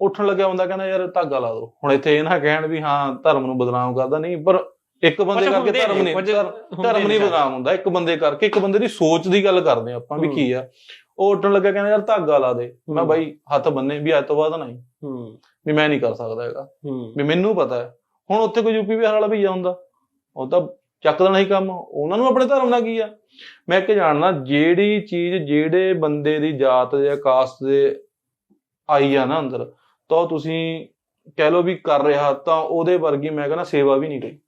ਉੱਠਣ ਲੱਗਿਆ ਬੰਦਾ ਕਹਿੰਦਾ ਯਾਰ ਧਾਗਾ ਲਾ ਦੋ। ਹੁਣ ਇੱਥੇ ਇਹ ਨਾ ਕਹਿਣ ਵੀ ਹਾਂ ਧਰਮ ਨੂੰ ਬਦਨਾਮ ਕਰਦਾ। ਨਹੀਂ ਪਰ ਇੱਕ ਬੰਦੇ ਕਰਕੇ ਧਰਮ ਨਹੀਂ ਧਰਮ- ਨਹੀਂ। ਬਦਨਾਮ ਹੁੰਦਾ ਇੱਕ ਬੰਦੇ ਕਰਕੇ ਇੱਕ ਬੰਦੇ ਦੀ ਸੋਚ ਦੀ ਗੱਲ ਕਰਦੇ ਆਪਾਂ ਵੀ। ਕੀ ਆ। ਉਹ ਉੱਠਣ ਲੱਗਾ ਕਹਿੰਦਾ ਯਾਰ ਧਾਗਾ ਲਾ ਦੇ। ਮੈਂ। ਬਾਈ ਹੱਥ ਬੰਨੇ ਵੀ ਅੱਜ ਤੋਂ ਬਾਅਦ ਨਹੀਂ। ਹੂੰ। ਵੀ ਮੈਂ ਨਹੀਂ ਕਰ ਸਕਦਾ ਹੈਗਾ। ਵੀ ਮੈਨੂੰ ਪਤਾ ਹੈ ਹੁਣ ਉੱਥੇ ਕੋਈ ਯੂਪੀ ਬਿਹਾਰ ਵਾਲਾ ਵੀ ਹੁੰਦਾ ਉਹ ਤਾਂ ਚੱਕ ਦੇਣਾ ਹੀ ਕੰਮ। ਉਹਨਾਂ ਨੂੰ ਆਪਣੇ ਧਰਮ ਨਾਲ ਕੀ ਆ? ਮੈਂ ਇੱਕ ਜਾਣਦਾ ਜਿਹੜੀ ਚੀਜ਼ ਜਿਹੜੇ ਬੰਦੇ ਦੀ ਜਾਤ ਜਾਂ ਕਾਸਟ ਦੇ ਆਈ ਆ ਨਾ ਅੰਦਰ ਤਾਂ ਤੁਸੀਂ ਕਹਿ ਲਓ ਵੀ ਕਰ ਰਿਹਾ ਤਾਂ ਉਹਦੇ ਵਰਗੀ ਮੈਂ ਕਹਿੰਦਾ ਸੇਵਾ ਵੀ ਨਹੀਂ ਗਈ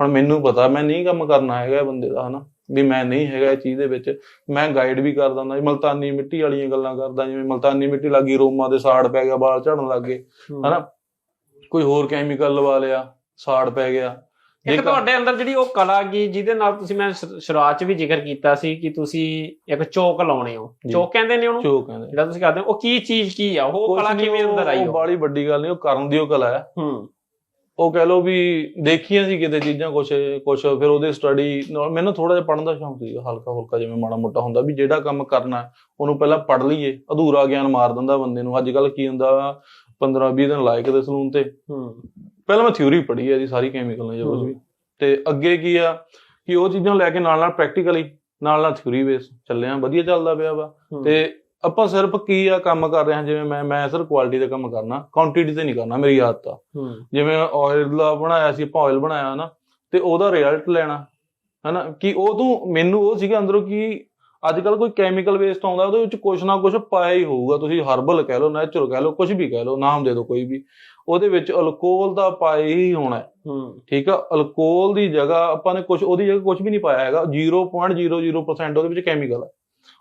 ਹੁਣ ਮੈਨੂੰ ਪਤਾ ਮੈਂ ਨਹੀਂ ਕੰਮ ਕਰਨਾ ਹੈਗਾ ਇਹ ਬੰਦੇ ਦਾ ਹਨਾ? ਵੀ ਮੈਂ ਨਹੀਂ ਹੈਗਾ ਇਹ ਚੀਜ਼ ਦੇ ਵਿੱਚ। ਮੈਂ ਗਾਈਡ ਵੀ ਕਰਦਾ ਹੁੰਦਾ ਜੀ ਮਲਤਾਨੀ ਮਿੱਟੀ ਵਾਲੀਆਂ ਗੱਲਾਂ ਕਰਦਾ ਜਿਵੇਂ ਮਲਤਾਨੀ ਮਿੱਟੀ ਲੱਗੀ ਰੋਮਾਂ ਦੇ ਸਾੜ ਪੈ ਗਿਆ ਵਾਲ ਝੜਨ ਲੱਗ ਗਏ। ਹਨਾ? ਕੋਈ ਹੋਰ ਕੈਮੀਕਲ ਲਵਾ ਲਿਆ ਸਾੜ ਪੈ ਗਿਆ। ਇੱਕ ਤੁਹਾਡੇ ਅੰਦਰ ਜਿਹੜੀ ਉਹ ਕਲਾ ਗੀ ਜਿਹਦੇ ਨਾਲ ਤੁਸੀਂ ਮੈਂ ਸ਼ੁਰੂਆਤ 'ਚ ਵੀ ਜ਼ਿਕਰ ਕੀਤਾ ਸੀ ਕਿ ਤੁਸੀਂ ਇੱਕ ਚੌਕ ਲਾਉਣੇ ਹੋ। ਚੌਕ ਕਹਿੰਦੇ ਨੇ ਉਹਨੂੰ? ਕਹਿੰਦੇ ਜਿਹੜਾ ਤੁਸੀਂ ਕਰਦੇ ਹੋ ਉਹ ਕੀ ਚੀਜ਼ ਕੀ ਆ? ਉਹ ਕਲਾ ਕਿਵੇਂ ਅੰਦਰ ਆਈ ਉਹ ਬਾਲੀ ਵੱਡੀ ਗੱਲ ਨਹੀਂ ਉਹ ਕਰਨ ਦੀ ਉਹ ਕਲਾ ਹੈ। ਹੂੰ। ਉਹ ਕਹਿ ਲਓ ਵੀ ਦੇਖੀਆਂ ਸੀ ਕਿਤੇ ਚੀਜ਼ਾਂ ਕੁਛ ਕੁਛ ਫਿਰ ਉਹਦੇ ਸਟੱਡੀ ਮੈਨੂੰ ਥੋੜਾ ਜਿਹਾ ਪੜਨ ਦਾ ਸ਼ੌਂਕ ਸੀਗਾ ਹਲਕਾ ਹੁਲਕਾ ਜਿਵੇਂ ਮਾੜਾ ਮੋਟਾ ਹੁੰਦਾ ਵੀ ਜਿਹੜਾ ਕੰਮ ਕਰਨਾ ਉਹਨੂੰ ਪਹਿਲਾਂ ਪੜ ਲਈਏ ਅਧੂਰਾ ਗਿਆਨ ਮਾਰ ਦਿੰਦਾ ਬੰਦੇ ਨੂੰ। ਅੱਜ ਕੱਲ ਕੀ ਹੁੰਦਾ 15 20 ਦਿਨ ਲਾਇਕ ਦੇ ਸਲੂਨ ਤੇ। ਹੂੰ। ਪਹਿਲਾਂ ਮੈਂ ਥਿਊਰੀ ਪੜ੍ਹੀ ਹੈ ਜੀ ਸਾਰੀ ਕੈਮੀਕਲ ਨੇ ਜੋ। ਵੀ। ਤੇ ਅੱਗੇ ਕੀ ਆ ਕਿ ਉਹ ਚੀਜ਼ਾਂ ਲੈ ਕੇ ਨਾਲ ਨਾਲ ਪ੍ਰੈਕਟੀਕਲੀ ਨਾਲ ਨਾਲ ਥਿਊਰੀ ਬੇਸ ਚੱਲਿਆ ਵਧੀਆ ਚੱਲਦਾ ਪਿਆ ਵਾ। ਤੇ ਆਪਾਂ ਸਿਰਫ ਕੀ ਆ ਕੰਮ ਕਰ ਰਹੇ ਹਾਂ ਜਿਵੇਂ ਮੈਂ ਮੈਂ ਸਿਰਫ ਕੁਆਲਿਟੀ ਦਾ ਕੰਮ ਕਰਨਾ ਕੁਆਂਟੀਟੀ ਤੇ ਨਹੀਂ ਕਰਨਾ ਮੇਰੀ ਆਦਤ। ਆ ਜਿਵੇਂ ਆਇਲ ਦਾ ਬਣਾਇਆ ਸੀ ਆਪਾਂ ਆਇਲ ਬਣਾਇਆ ਨਾ ਤੇ ਉਹਦਾ ਰਿਜ਼ਲਟ ਲੈਣਾ ਹਨਾ ਕਿ ਉਹ ਤੋਂ ਮੈਨੂੰ ਉਹ ਸੀਗਾ ਅੰਦਰੋਂ ਕਿ ਅੱਜ ਕੱਲ ਕੋਈ ਕੈਮੀਕਲ ਵੇਸਟ ਆਉਂਦਾ ਉਹਦੇ ਵਿੱਚ ਕੁਛ ਨਾ ਕੁਛ ਪਾਇਆ ਹੀ ਹੋਊਗਾ। ਤੁਸੀਂ ਹਰਬਲ ਕਹਿ ਲਓ ਨੈਚੁਰਲ ਕਹਿ ਲਓ ਕੁਝ ਵੀ ਕਹਿ ਲਓ ਨਾਮ ਦੇ ਦਿਓ ਕੋਈ ਵੀ। ਉਹਦੇ ਵਿੱਚ ਅਲਕੋਹਲ ਦਾ ਪਾਇਆ ਹੀ ਹੋਣਾ ਹੈ। ਹੂੰ। ਠੀਕ ਆ? ਅਲਕੋਹਲ ਦੀ ਜਗ੍ਹਾ ਆਪਾਂ ਨੇ ਕੁਝ ਉਹਦੀ ਜਗ੍ਹਾ ਕੁਝ ਵੀ ਨਹੀਂ ਪਾਇਆ ਹੈਗਾ। 0.00% ਉਹਦੇ ਵਿੱਚ ਕੈਮੀਕਲ ਹੈ।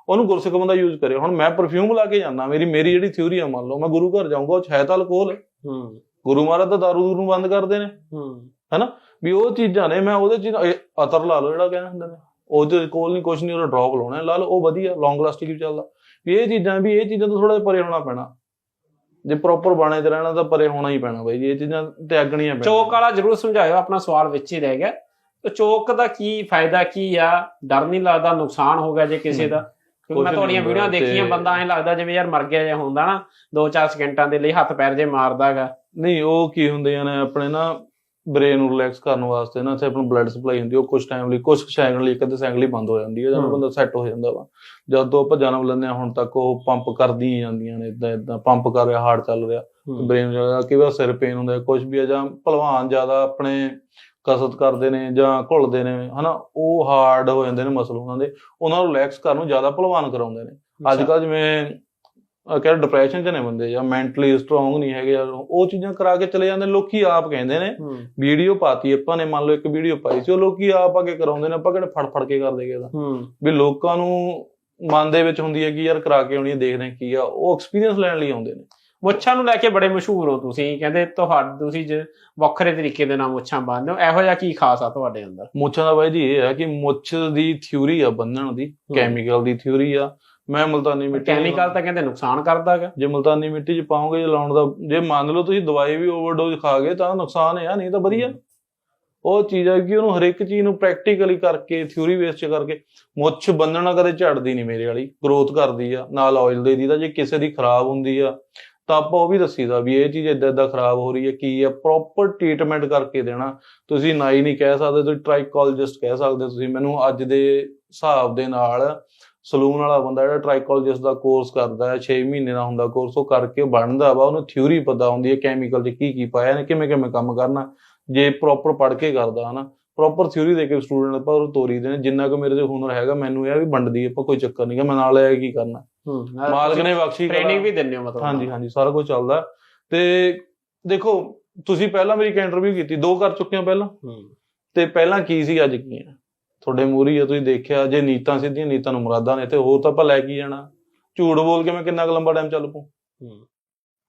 ਉਹਨੂੰ ਗੁਰਸਿੱਖ ਬੰਦਾ ਯੂਜ਼ ਕਰੇ। ਹੁਣ ਮੈਂ ਪਰਫਿਊਮ ਲਾ ਕੇ ਜਾਂਦਾ ਮੇਰੀ ਮੇਰੀ ਜਿਹੜੀ ਥਿਊਰੀ ਆ ਮੰਨ ਲਓ ਮੈਂ ਗੁਰੂ ਘਰ ਜਾਊਂਗਾ ਉਹ 'ਚ ਹੈ ਤਾਂ ਅਲਕੋਹਲ ਹੂੰ। ਗੁਰੂ ਮਹਾਰਾਜ ਤਾਂ ਦਾਰੂ ਦੂਰੂ ਨੂੰ ਬੰਦ ਕਰਦੇ ਨੇ। ਹੂੰ। ਵੀ ਉਹ ਚੀਜ਼ਾਂ ਨੇ ਮੈਂ ਉਹਦੇ ਚ ਇਹ ਅਤਰ ਲਾ ਲਓ ਜਿਹੜਾ ਕਹਿੰਦੇ ਹੁੰਦੇ ਨੇ। ਉਹਦੇ ਕੋਲ ਨਹੀਂ ਕੁਝ ਨਹੀਂ ਉਹਦਾ ਡ੍ਰੌਪ ਲਾਉਣਾ ਲਾ ਲਓ ਉਹ ਵਧੀਆ ਲੌਂਗ ਲਾਸਟਿਕ ਵੀ ਚੱਲਦਾ। ਵੀ ਇਹ ਚੀਜ਼ਾਂ ਵੀ ਇਹ ਚੀਜ਼ਾਂ ਤੋਂ ਥੋੜਾ ਜਿਹਾ ਪਰੇ ਹੋਣਾ ਪੈਣਾ। ਜੇ ਪ੍ਰੋਪਰ ਬਾਣੇ ਤੇ ਰਹਿਣਾ ਤਾਂ ਪਰੇ ਹੋਣਾ ਹੀ ਪੈਣਾ ਬਾਈ ਜੀ ਇਹ ਚੀਜ਼ਾਂ ਤਿਆਗਣੀਆਂ ਪੈਣੀਆਂ। ਚੌਕ ਵਾਲਾ ਜਰੂਰ ਸਮਝਾਇਓ ਆਪਣਾ ਸਵਾਲ ਵਿੱਚ ਹੀ ਰਹਿ ਗਿਆ। ਤੇ ਚੌਕ ਦਾ ਕੀ ਫਾਇਦਾ ਕੀ ਆ? ਡਰ ਨਹੀਂ ਲੱਗਦਾ ਨੁਕਸਾਨ ਹੋ ਗਿਆ ਜੇ ਕਿਸੇ ਦਾ? ਕਿਉਂਕਿ ਮੈਂ ਤੁਹਾਡੀਆਂ ਵੀਡੀਓ ਦੇਖੀਆਂ ਬੰਦਾ ਐਂ ਲੱਗਦਾ ਜਿਵੇਂ ਯਾਰ ਮਰ ਗਿਆ ਜਿਹਾ ਹੁੰਦਾ ਨਾ 2-4 ਸਕਿੰਟਾਂ ਦੇ ਲਈ ਹੱਥ ਪੈਰ ਜੇ ਮਾਰਦਾਗਾ। ਨਹੀਂ ਉਹ ਕੀ ਹੁੰਦੇ ਨੇ ਆਪਣੇ ਨਾ ਬ੍ਰੇਨ ਨੂੰ ਰਿਲੈਕਸ ਕਰਨ ਵਾਸਤੇ ਨਾ ਇੱਥੇ ਆਪਣੀ ਬਲੱਡ ਸਪਲਾਈ ਹੁੰਦੀ ਆ, ਉਹ ਕੁਝ ਟਾਈਮ ਲਈ ਕੁਝ ਸੈਕਿੰਡ ਲਈ ਅੱਧੇ ਸੈਕਿੰਡ ਲਈ ਬੰਦ ਹੋ ਜਾਂਦੀ ਹੈ ਜਦੋਂ। ਬੰਦਾ ਸੈੱਟ ਹੋ ਜਾਂਦਾ ਵਾ। ਜਦ ਤੋਂ ਆਪਾਂ ਜਨਮ ਲੈਂਦੇ ਹਾਂ ਹੁਣ ਤੱਕ ਉਹ ਪੰਪ ਕਰਦੀਆਂ ਜਾਂਦੀਆਂ ਨੇ ਇਦਾਂ ਇਦਾਂ ਪੰਪ ਕਰ ਰਿਹਾ ਹਾਰਟ ਚੱਲ ਰਿਹਾ ਬ੍ਰੇਨ ਜ਼ਿਆਦਾ ਕਈ ਵਾਰ ਸਿਰ ਪੇਨ ਹੁੰਦਾ ਕੁਝ ਵੀ ਆ ਜਾਂ ਭਲਵਾਨ ਜ਼ਿਆਦਾ ਆਪਣੇ ਕਸਰਤ ਕਰਦੇ ਨੇ ਜਾਂ ਘੁਲਦੇ ਨੇ ਹਨਾ ਉਹ ਹਾਰਡ ਹੋ ਜਾਂਦੇ ਨੇ ਮਸਲ ਉਹਨਾਂ ਦੇ। ਉਹਨਾਂ ਨੂੰ ਰਿਲੈਕਸ ਕਰਨ ਨੂੰ ਜ਼ਿਆਦਾ ਭਲਵਾਨ ਕਰਾਉਂਦੇ ਨੇ। ਅੱਜ ਕੱਲ ਜਿਵੇਂ ਕਹਿੰਦੇ ਡਿਪਰੈਸ਼ਨ ਚ ਨੇ ਬੰਦੇ ਜਾਂ ਮੈਂਟਲੀ ਸਟਰੋਂਗ ਨਹੀਂ ਹੈਗੇ ਜਾਂ ਉਹ ਚੀਜ਼ਾਂ ਕਰਾ ਕੇ ਚਲੇ ਜਾਂਦੇ ਲੋਕੀ ਆਪ ਕਹਿੰਦੇ ਨੇ ਵੀਡੀਓ ਪਾਤੀ ਆਪਾਂ ਨੇ ਮੰਨ ਲਓ ਇੱਕ ਵੀਡੀਓ ਪਾਈ ਸੀ ਉਹ ਲੋਕੀ ਆਪ ਆ ਕੇ ਕਰਾਉਂਦੇ ਨੇ ਆਪਾਂ ਕਿਹੜੇ ਫੜ ਫੜ ਕੇ ਕਰਦੇ ਗਏ ਦਾ। ਹੂੰ। ਵੀ ਲੋਕਾਂ ਨੂੰ ਮਨ ਦੇ ਵਿੱਚ ਹੁੰਦੀ ਹੈ ਕਿ ਯਾਰ ਕਰਾ ਕੇ ਆਉਣੀ ਹੈ ਦੇਖਦੇ ਕੀ ਆ ਉਹ ਐਕਸਪੀਰੀਅੰਸ ਲੈਣ ਲਈ ਆਉਂਦੇ ਨੇ। ਮੁੱਛਾਂ ਨੂੰ ਲੈ ਕੇ ਬੜੇ ਮਸ਼ਹੂਰ ਹੋ ਤੁਸੀਂ ਕਹਿੰਦੇ ਤੁਹਾਡੇ ਤੁਸੀਂ ਜ ਵੱਖਰੇ ਤਰੀਕੇ ਦੇ ਨਾਲ ਮੁੱਛਾਂ ਬੰਨ੍ਹਦੇ ਹੋ ਇਹੋ ਜਿਹਾ ਕੀ ਖਾਸ ਆ ਤੁਹਾਡੇ ਅੰਦਰ? ਮੁੱਛਾਂ ਦਾ ਬਾਈ ਜੀ ਇਹ ਹੈ ਕਿ ਮੁੱਛ ਦੀ ਥਿਊਰੀ ਆ ਬੰਨਣ ਦੀ ਕੈਮੀਕਲ ਦੀ ਥਿਊਰੀ ਆ ਮੈਂ ਮਲਤਾਨੀ ਮਿੱਟੀ ਕੈਮੀਕਲ ਤਾਂ ਕਹਿੰਦੇ ਨੁਕਸਾਨ ਕਰਦਾਗਾ। ਜੇ ਮਲਤਾਨੀ ਮਿੱਟੀ ਚ ਪਾਓਗੇ ਜੇ ਲਾਉਣ ਦਾ ਜੇ ਮੰਨ ਲਓ ਤੁਸੀਂ ਦਵਾਈ ਵੀ ਓਵਰਡੋਜ਼ ਖਾ ਗਏ ਤਾਂ ਨੁਕਸਾਨ ਹੈ ਨਹੀਂ ਤਾਂ ਵਧੀਆ। ਉਹ ਚੀਜ਼ ਹੈ ਕਿ ਉਹਨੂੰ ਹਰੇਕ ਚੀਜ਼ ਨੂੰ ਪ੍ਰੈਕਟੀਕਲੀ ਕਰਕੇ ਥਿਊਰੀ ਬੇਸ ਚ ਕਰਕੇ ਮੁੱਛ ਬੰਨਣਾ ਕਦੇ ਝੜਦੀ ਨਹੀਂ ਮੇਰੇ ਵਾਲੀ ਗਰੋਥ ਕਰਦੀ ਆ ਨਾਲ ਆਇਲ ਦੇ ਦੀ ਤਾਂ ਜੇ ਕਿਸੇ ਦੀ ਖਰਾਬ ਹੁੰਦੀ ਆ ਤਾਂ ਆਪਾਂ ਉਹ ਵੀ ਦੱਸੀਦਾ ਵੀ ਇਹ ਚੀਜ਼ ਇਦਾਂ ਇਦਾਂ ਖਰਾਬ ਹੋ ਰਹੀ ਹੈ ਕੀ ਆ ਪ੍ਰੋਪਰ ਟ੍ਰੀਟਮੈਂਟ ਕਰਕੇ ਦੇਣਾ। ਤੁਸੀਂ ਨਾਈ ਨਹੀਂ ਕਹਿ ਸਕਦੇ ਤੁਸੀਂ ਟ੍ਰਾਈਕੋਲੋਜਿਸਟ ਕਹਿ ਸਕਦੇ ਹੋ ਤੁਸੀਂ ਮੈਨੂੰ ਅੱਜ ਦੇ ਹਿਸਾਬ ਦੇ ਨਾਲ ਸਲੂਨ ਵਾਲਾ ਬੰਦਾ ਜਿਹੜਾ ਟ੍ਰਾਈਕੋਲੋਜਿਸਟ ਦਾ ਕੋਰਸ ਕਰਦਾ ਹੈ 6 ਮਹੀਨੇ ਦਾ ਹੁੰਦਾ ਕੋਰਸ ਉਹ ਕਰਕੇ ਬਣਦਾ ਵਾ ਉਹਨੂੰ ਥਿਊਰੀ ਪਤਾ ਹੁੰਦੀ ਹੈ ਕੈਮੀਕਲ 'ਚ ਕੀ ਕੀ ਪਾਇਆ ਨੇ ਕਿਵੇਂ ਕਿਵੇਂ ਕੰਮ ਕਰਨਾ। ਜੇ ਪ੍ਰੋਪਰ ਪੜ੍ਹ ਕੇ ਕਰਦਾ ਹਨਾ ਪ੍ਰੋਪਰ ਥਿਊਰੀ ਦੇ ਕੇ ਸਟੂਡੈਂਟ ਪਰ ਉਹ ਤੋਰੀ ਦੇ ਨੇ ਜਿੰਨਾ ਕੁ ਮੇਰੇ 'ਚ ਹੁਨਰ ਹੈਗਾ ਮੈਨੂੰ ਇਹ ਵੀ ਵੰਡਦੀ ਆਪਾਂ ਕੋਈ ਚੱਕਰ ਨਹੀਂ ਗਾ ਮੈਂ ਨਾਲ ਇਹ ਕੀ ਕਰਨਾ। ਹੂੰ ਮਾਲਕ ਨੇ ਬਖਸ਼ੀ ਟ੍ਰੇਨਿੰਗ ਵੀ ਦਿੰਦੇ ਹੋ ਮਤਲਬ ਹਾਂਜੀ ਹਾਂਜੀ ਸਾਰਾ ਕੁਝ ਚੱਲਦਾ। ਤੇ ਦੇਖੋ ਤੁਸੀਂ ਪਹਿਲਾਂ ਮੇਰੀ ਇੰਟਰਵਿਊ ਕੀਤੀ ਦੋ ਕਰ ਚੁੱਕੇ ਹੋ ਪਹਿਲਾਂ? ਹੂੰ। ਤੇ ਪਹਿਲਾਂ ਕੀ ਸੀ ਅੱਜ ਕੀ ਹੈ? ਤੁਹਾਡੇ ਮੂਹਰੀ ਆ ਤੁਸੀਂ ਦੇਖਿਆ ਜੇ ਨੀਤਾਂ ਸਿੱਧੀਆਂ ਨੀਤਾਂ ਨੂੰ ਮੁਰਾਦਾਂ ਨੇ ਤੇ ਹੋਰ ਤਾਂ ਆਪਾਂ ਲੈ ਕੇ ਜਾਣਾ? ਝੂਠ ਬੋਲ ਕੇ ਮੈਂ ਕਿੰਨਾ ਕੁ ਲੰਬਾ ਟਾਈਮ ਚੱਲ ਹੂੰ।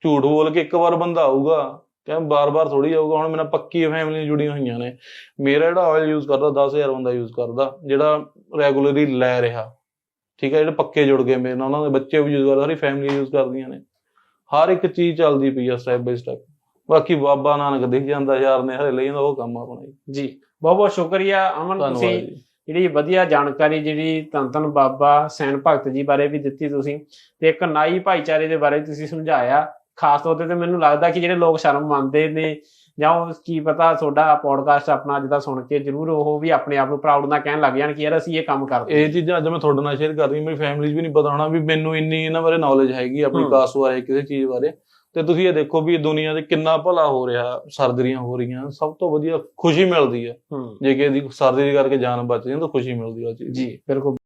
ਝੂਠ ਬੋਲ ਕੇ ਇੱਕ ਵਾਰ ਬੰਦਾ ਆਊਗਾ ਕਿ ਬਾਰ-ਬਾਰ ਥੋੜੀ ਆਊਗਾ ਹੁਣ ਮੇਰਾ ਪੱਕੀ ਫੈਮਿਲੀ ਜੁੜੀਆਂ ਹੋਈਆਂ ਨੇ। ਮੇਰਾ ਜਿਹੜਾ ਆਇਲ ਯੂਜ਼ ਕਰਦਾ 10000 ਬੰਦਾ ਯੂਜ਼ ਕਰਦਾ ਜਿਹੜਾ ਰੈਗੂਲਰਲੀ ਲੈ ਰਿਹਾ। ਠੀਕ ਹੈ ਜਿਹੜੇ ਪੱਕੇ ਜੁੜ ਗਏ ਮੇਰੇ ਨਾਲ ਉਹਨਾਂ ਦੇ ਬੱਚੇ ਵੀ ਯੂਜ਼ ਕਰਦੇ ਸਾਰੀ ਫੈਮਿਲੀ ਯੂਜ਼ ਕਰਦੀਆਂ ਨੇ। ਹਰ ਇੱਕ ਚੀਜ਼ ਚੱਲਦੀ ਪਈ ਆ ਸਟੈਪ ਬਾਈ ਸਟੈਪ ਬਾਕੀ ਬਾਬਾ ਨਾਨਕ ਦਿਖ ਜਾਂਦਾ ਯਾਰ ਨੇ ਹਰੇ ਲਈ ਜਾਂਦਾ ਉਹ ਕੰਮ ਆਪਣਾ ਜੀ। ਬਹੁਤ ਬਹੁਤ ਸ਼ੁਕਰੀਆ ਅਮਨ ਤੁਸੀਂ ਜਿਹੜੀ ਵਧੀਆ ਜਾਣਕਾਰੀ ਜਿਹੜੀ ਧੰਨ ਧੰਨ ਬਾਬਾ ਸੈਣ ਭਗਤ ਜੀ ਬਾਰੇ ਵੀ ਦਿੱਤੀ ਤੁਸੀਂ ਤੇ ਇੱਕ ਨਾਈ ਭਾਈਚਾਰੇ ਦੇ ਬਾਰੇ ਤੁਸੀਂ ਸਮਝਾਇਆ। ਖਾਸ ਤੌਰ ਤੇ ਮੈਨੂੰ ਲੱਗਦਾ ਕਿ ਜਿਹੜੇ ਲੋਕ ਸ਼ਰਮ ਮੰਨਦੇ ਨੇ ਜਾਂ ਉਹ ਕੀ ਪਤਾ ਤੁਹਾਡਾ ਪੋਡਕਾਸਟ ਆਪਣਾ ਅੱਜ ਦਾ ਸੁਣ ਕੇ ਜਰੂਰ ਉਹ ਵੀ ਆਪਣੇ ਆਪ ਨੂੰ ਪ੍ਰਾਊਡ ਨਾਲ ਕਹਿਣ ਲੱਗ ਜਾਣ ਕਿ ਯਾਰ ਅਸੀਂ ਇਹ ਕੰਮ ਕਰਦੇ ਇਹ ਚੀਜ਼ਾਂ ਅੱਜ ਮੈਂ ਤੁਹਾਡੇ ਨਾਲ ਸ਼ੇਅਰ ਕਰ ਰਹੀ ਮੇਰੀ ਫੈਮਿਲੀ 'ਚ ਵੀ ਨਹੀਂ ਪਤਾ ਹੋਣਾ ਵੀ ਮੈਨੂੰ ਇੰਨੀ ਇਹਨਾਂ ਬਾਰੇ ਨੌਲੇਜ ਹੈਗੀ ਆਪਣੀ। ਕਾਸਟ ਬਾਰੇ ਕਿਸੇ ਚੀਜ਼ ਬਾਰੇ। ਤੇ ਤੁਸੀਂ ਇਹ ਦੇਖੋ ਵੀ ਦੁਨੀਆ 'ਚ ਕਿੰਨਾ ਭਲਾ ਹੋ ਰਿਹਾ ਸਰਜਰੀਆਂ ਹੋ ਰਹੀਆਂ ਸਭ ਤੋਂ ਵਧੀਆ ਖੁਸ਼ੀ ਮਿਲਦੀ ਹੈ। ਜੇ ਕਿਸੇ ਦੀ ਸਰਜਰੀ ਕਰਕੇ ਜਾਨ ਬਚ ਜਾਂਦੀ ਤਾਂ ਖੁਸ਼ੀ ਮਿਲਦੀ ਹੈ ਦੀ। ਜੀ ਬਿਲਕੁਲ।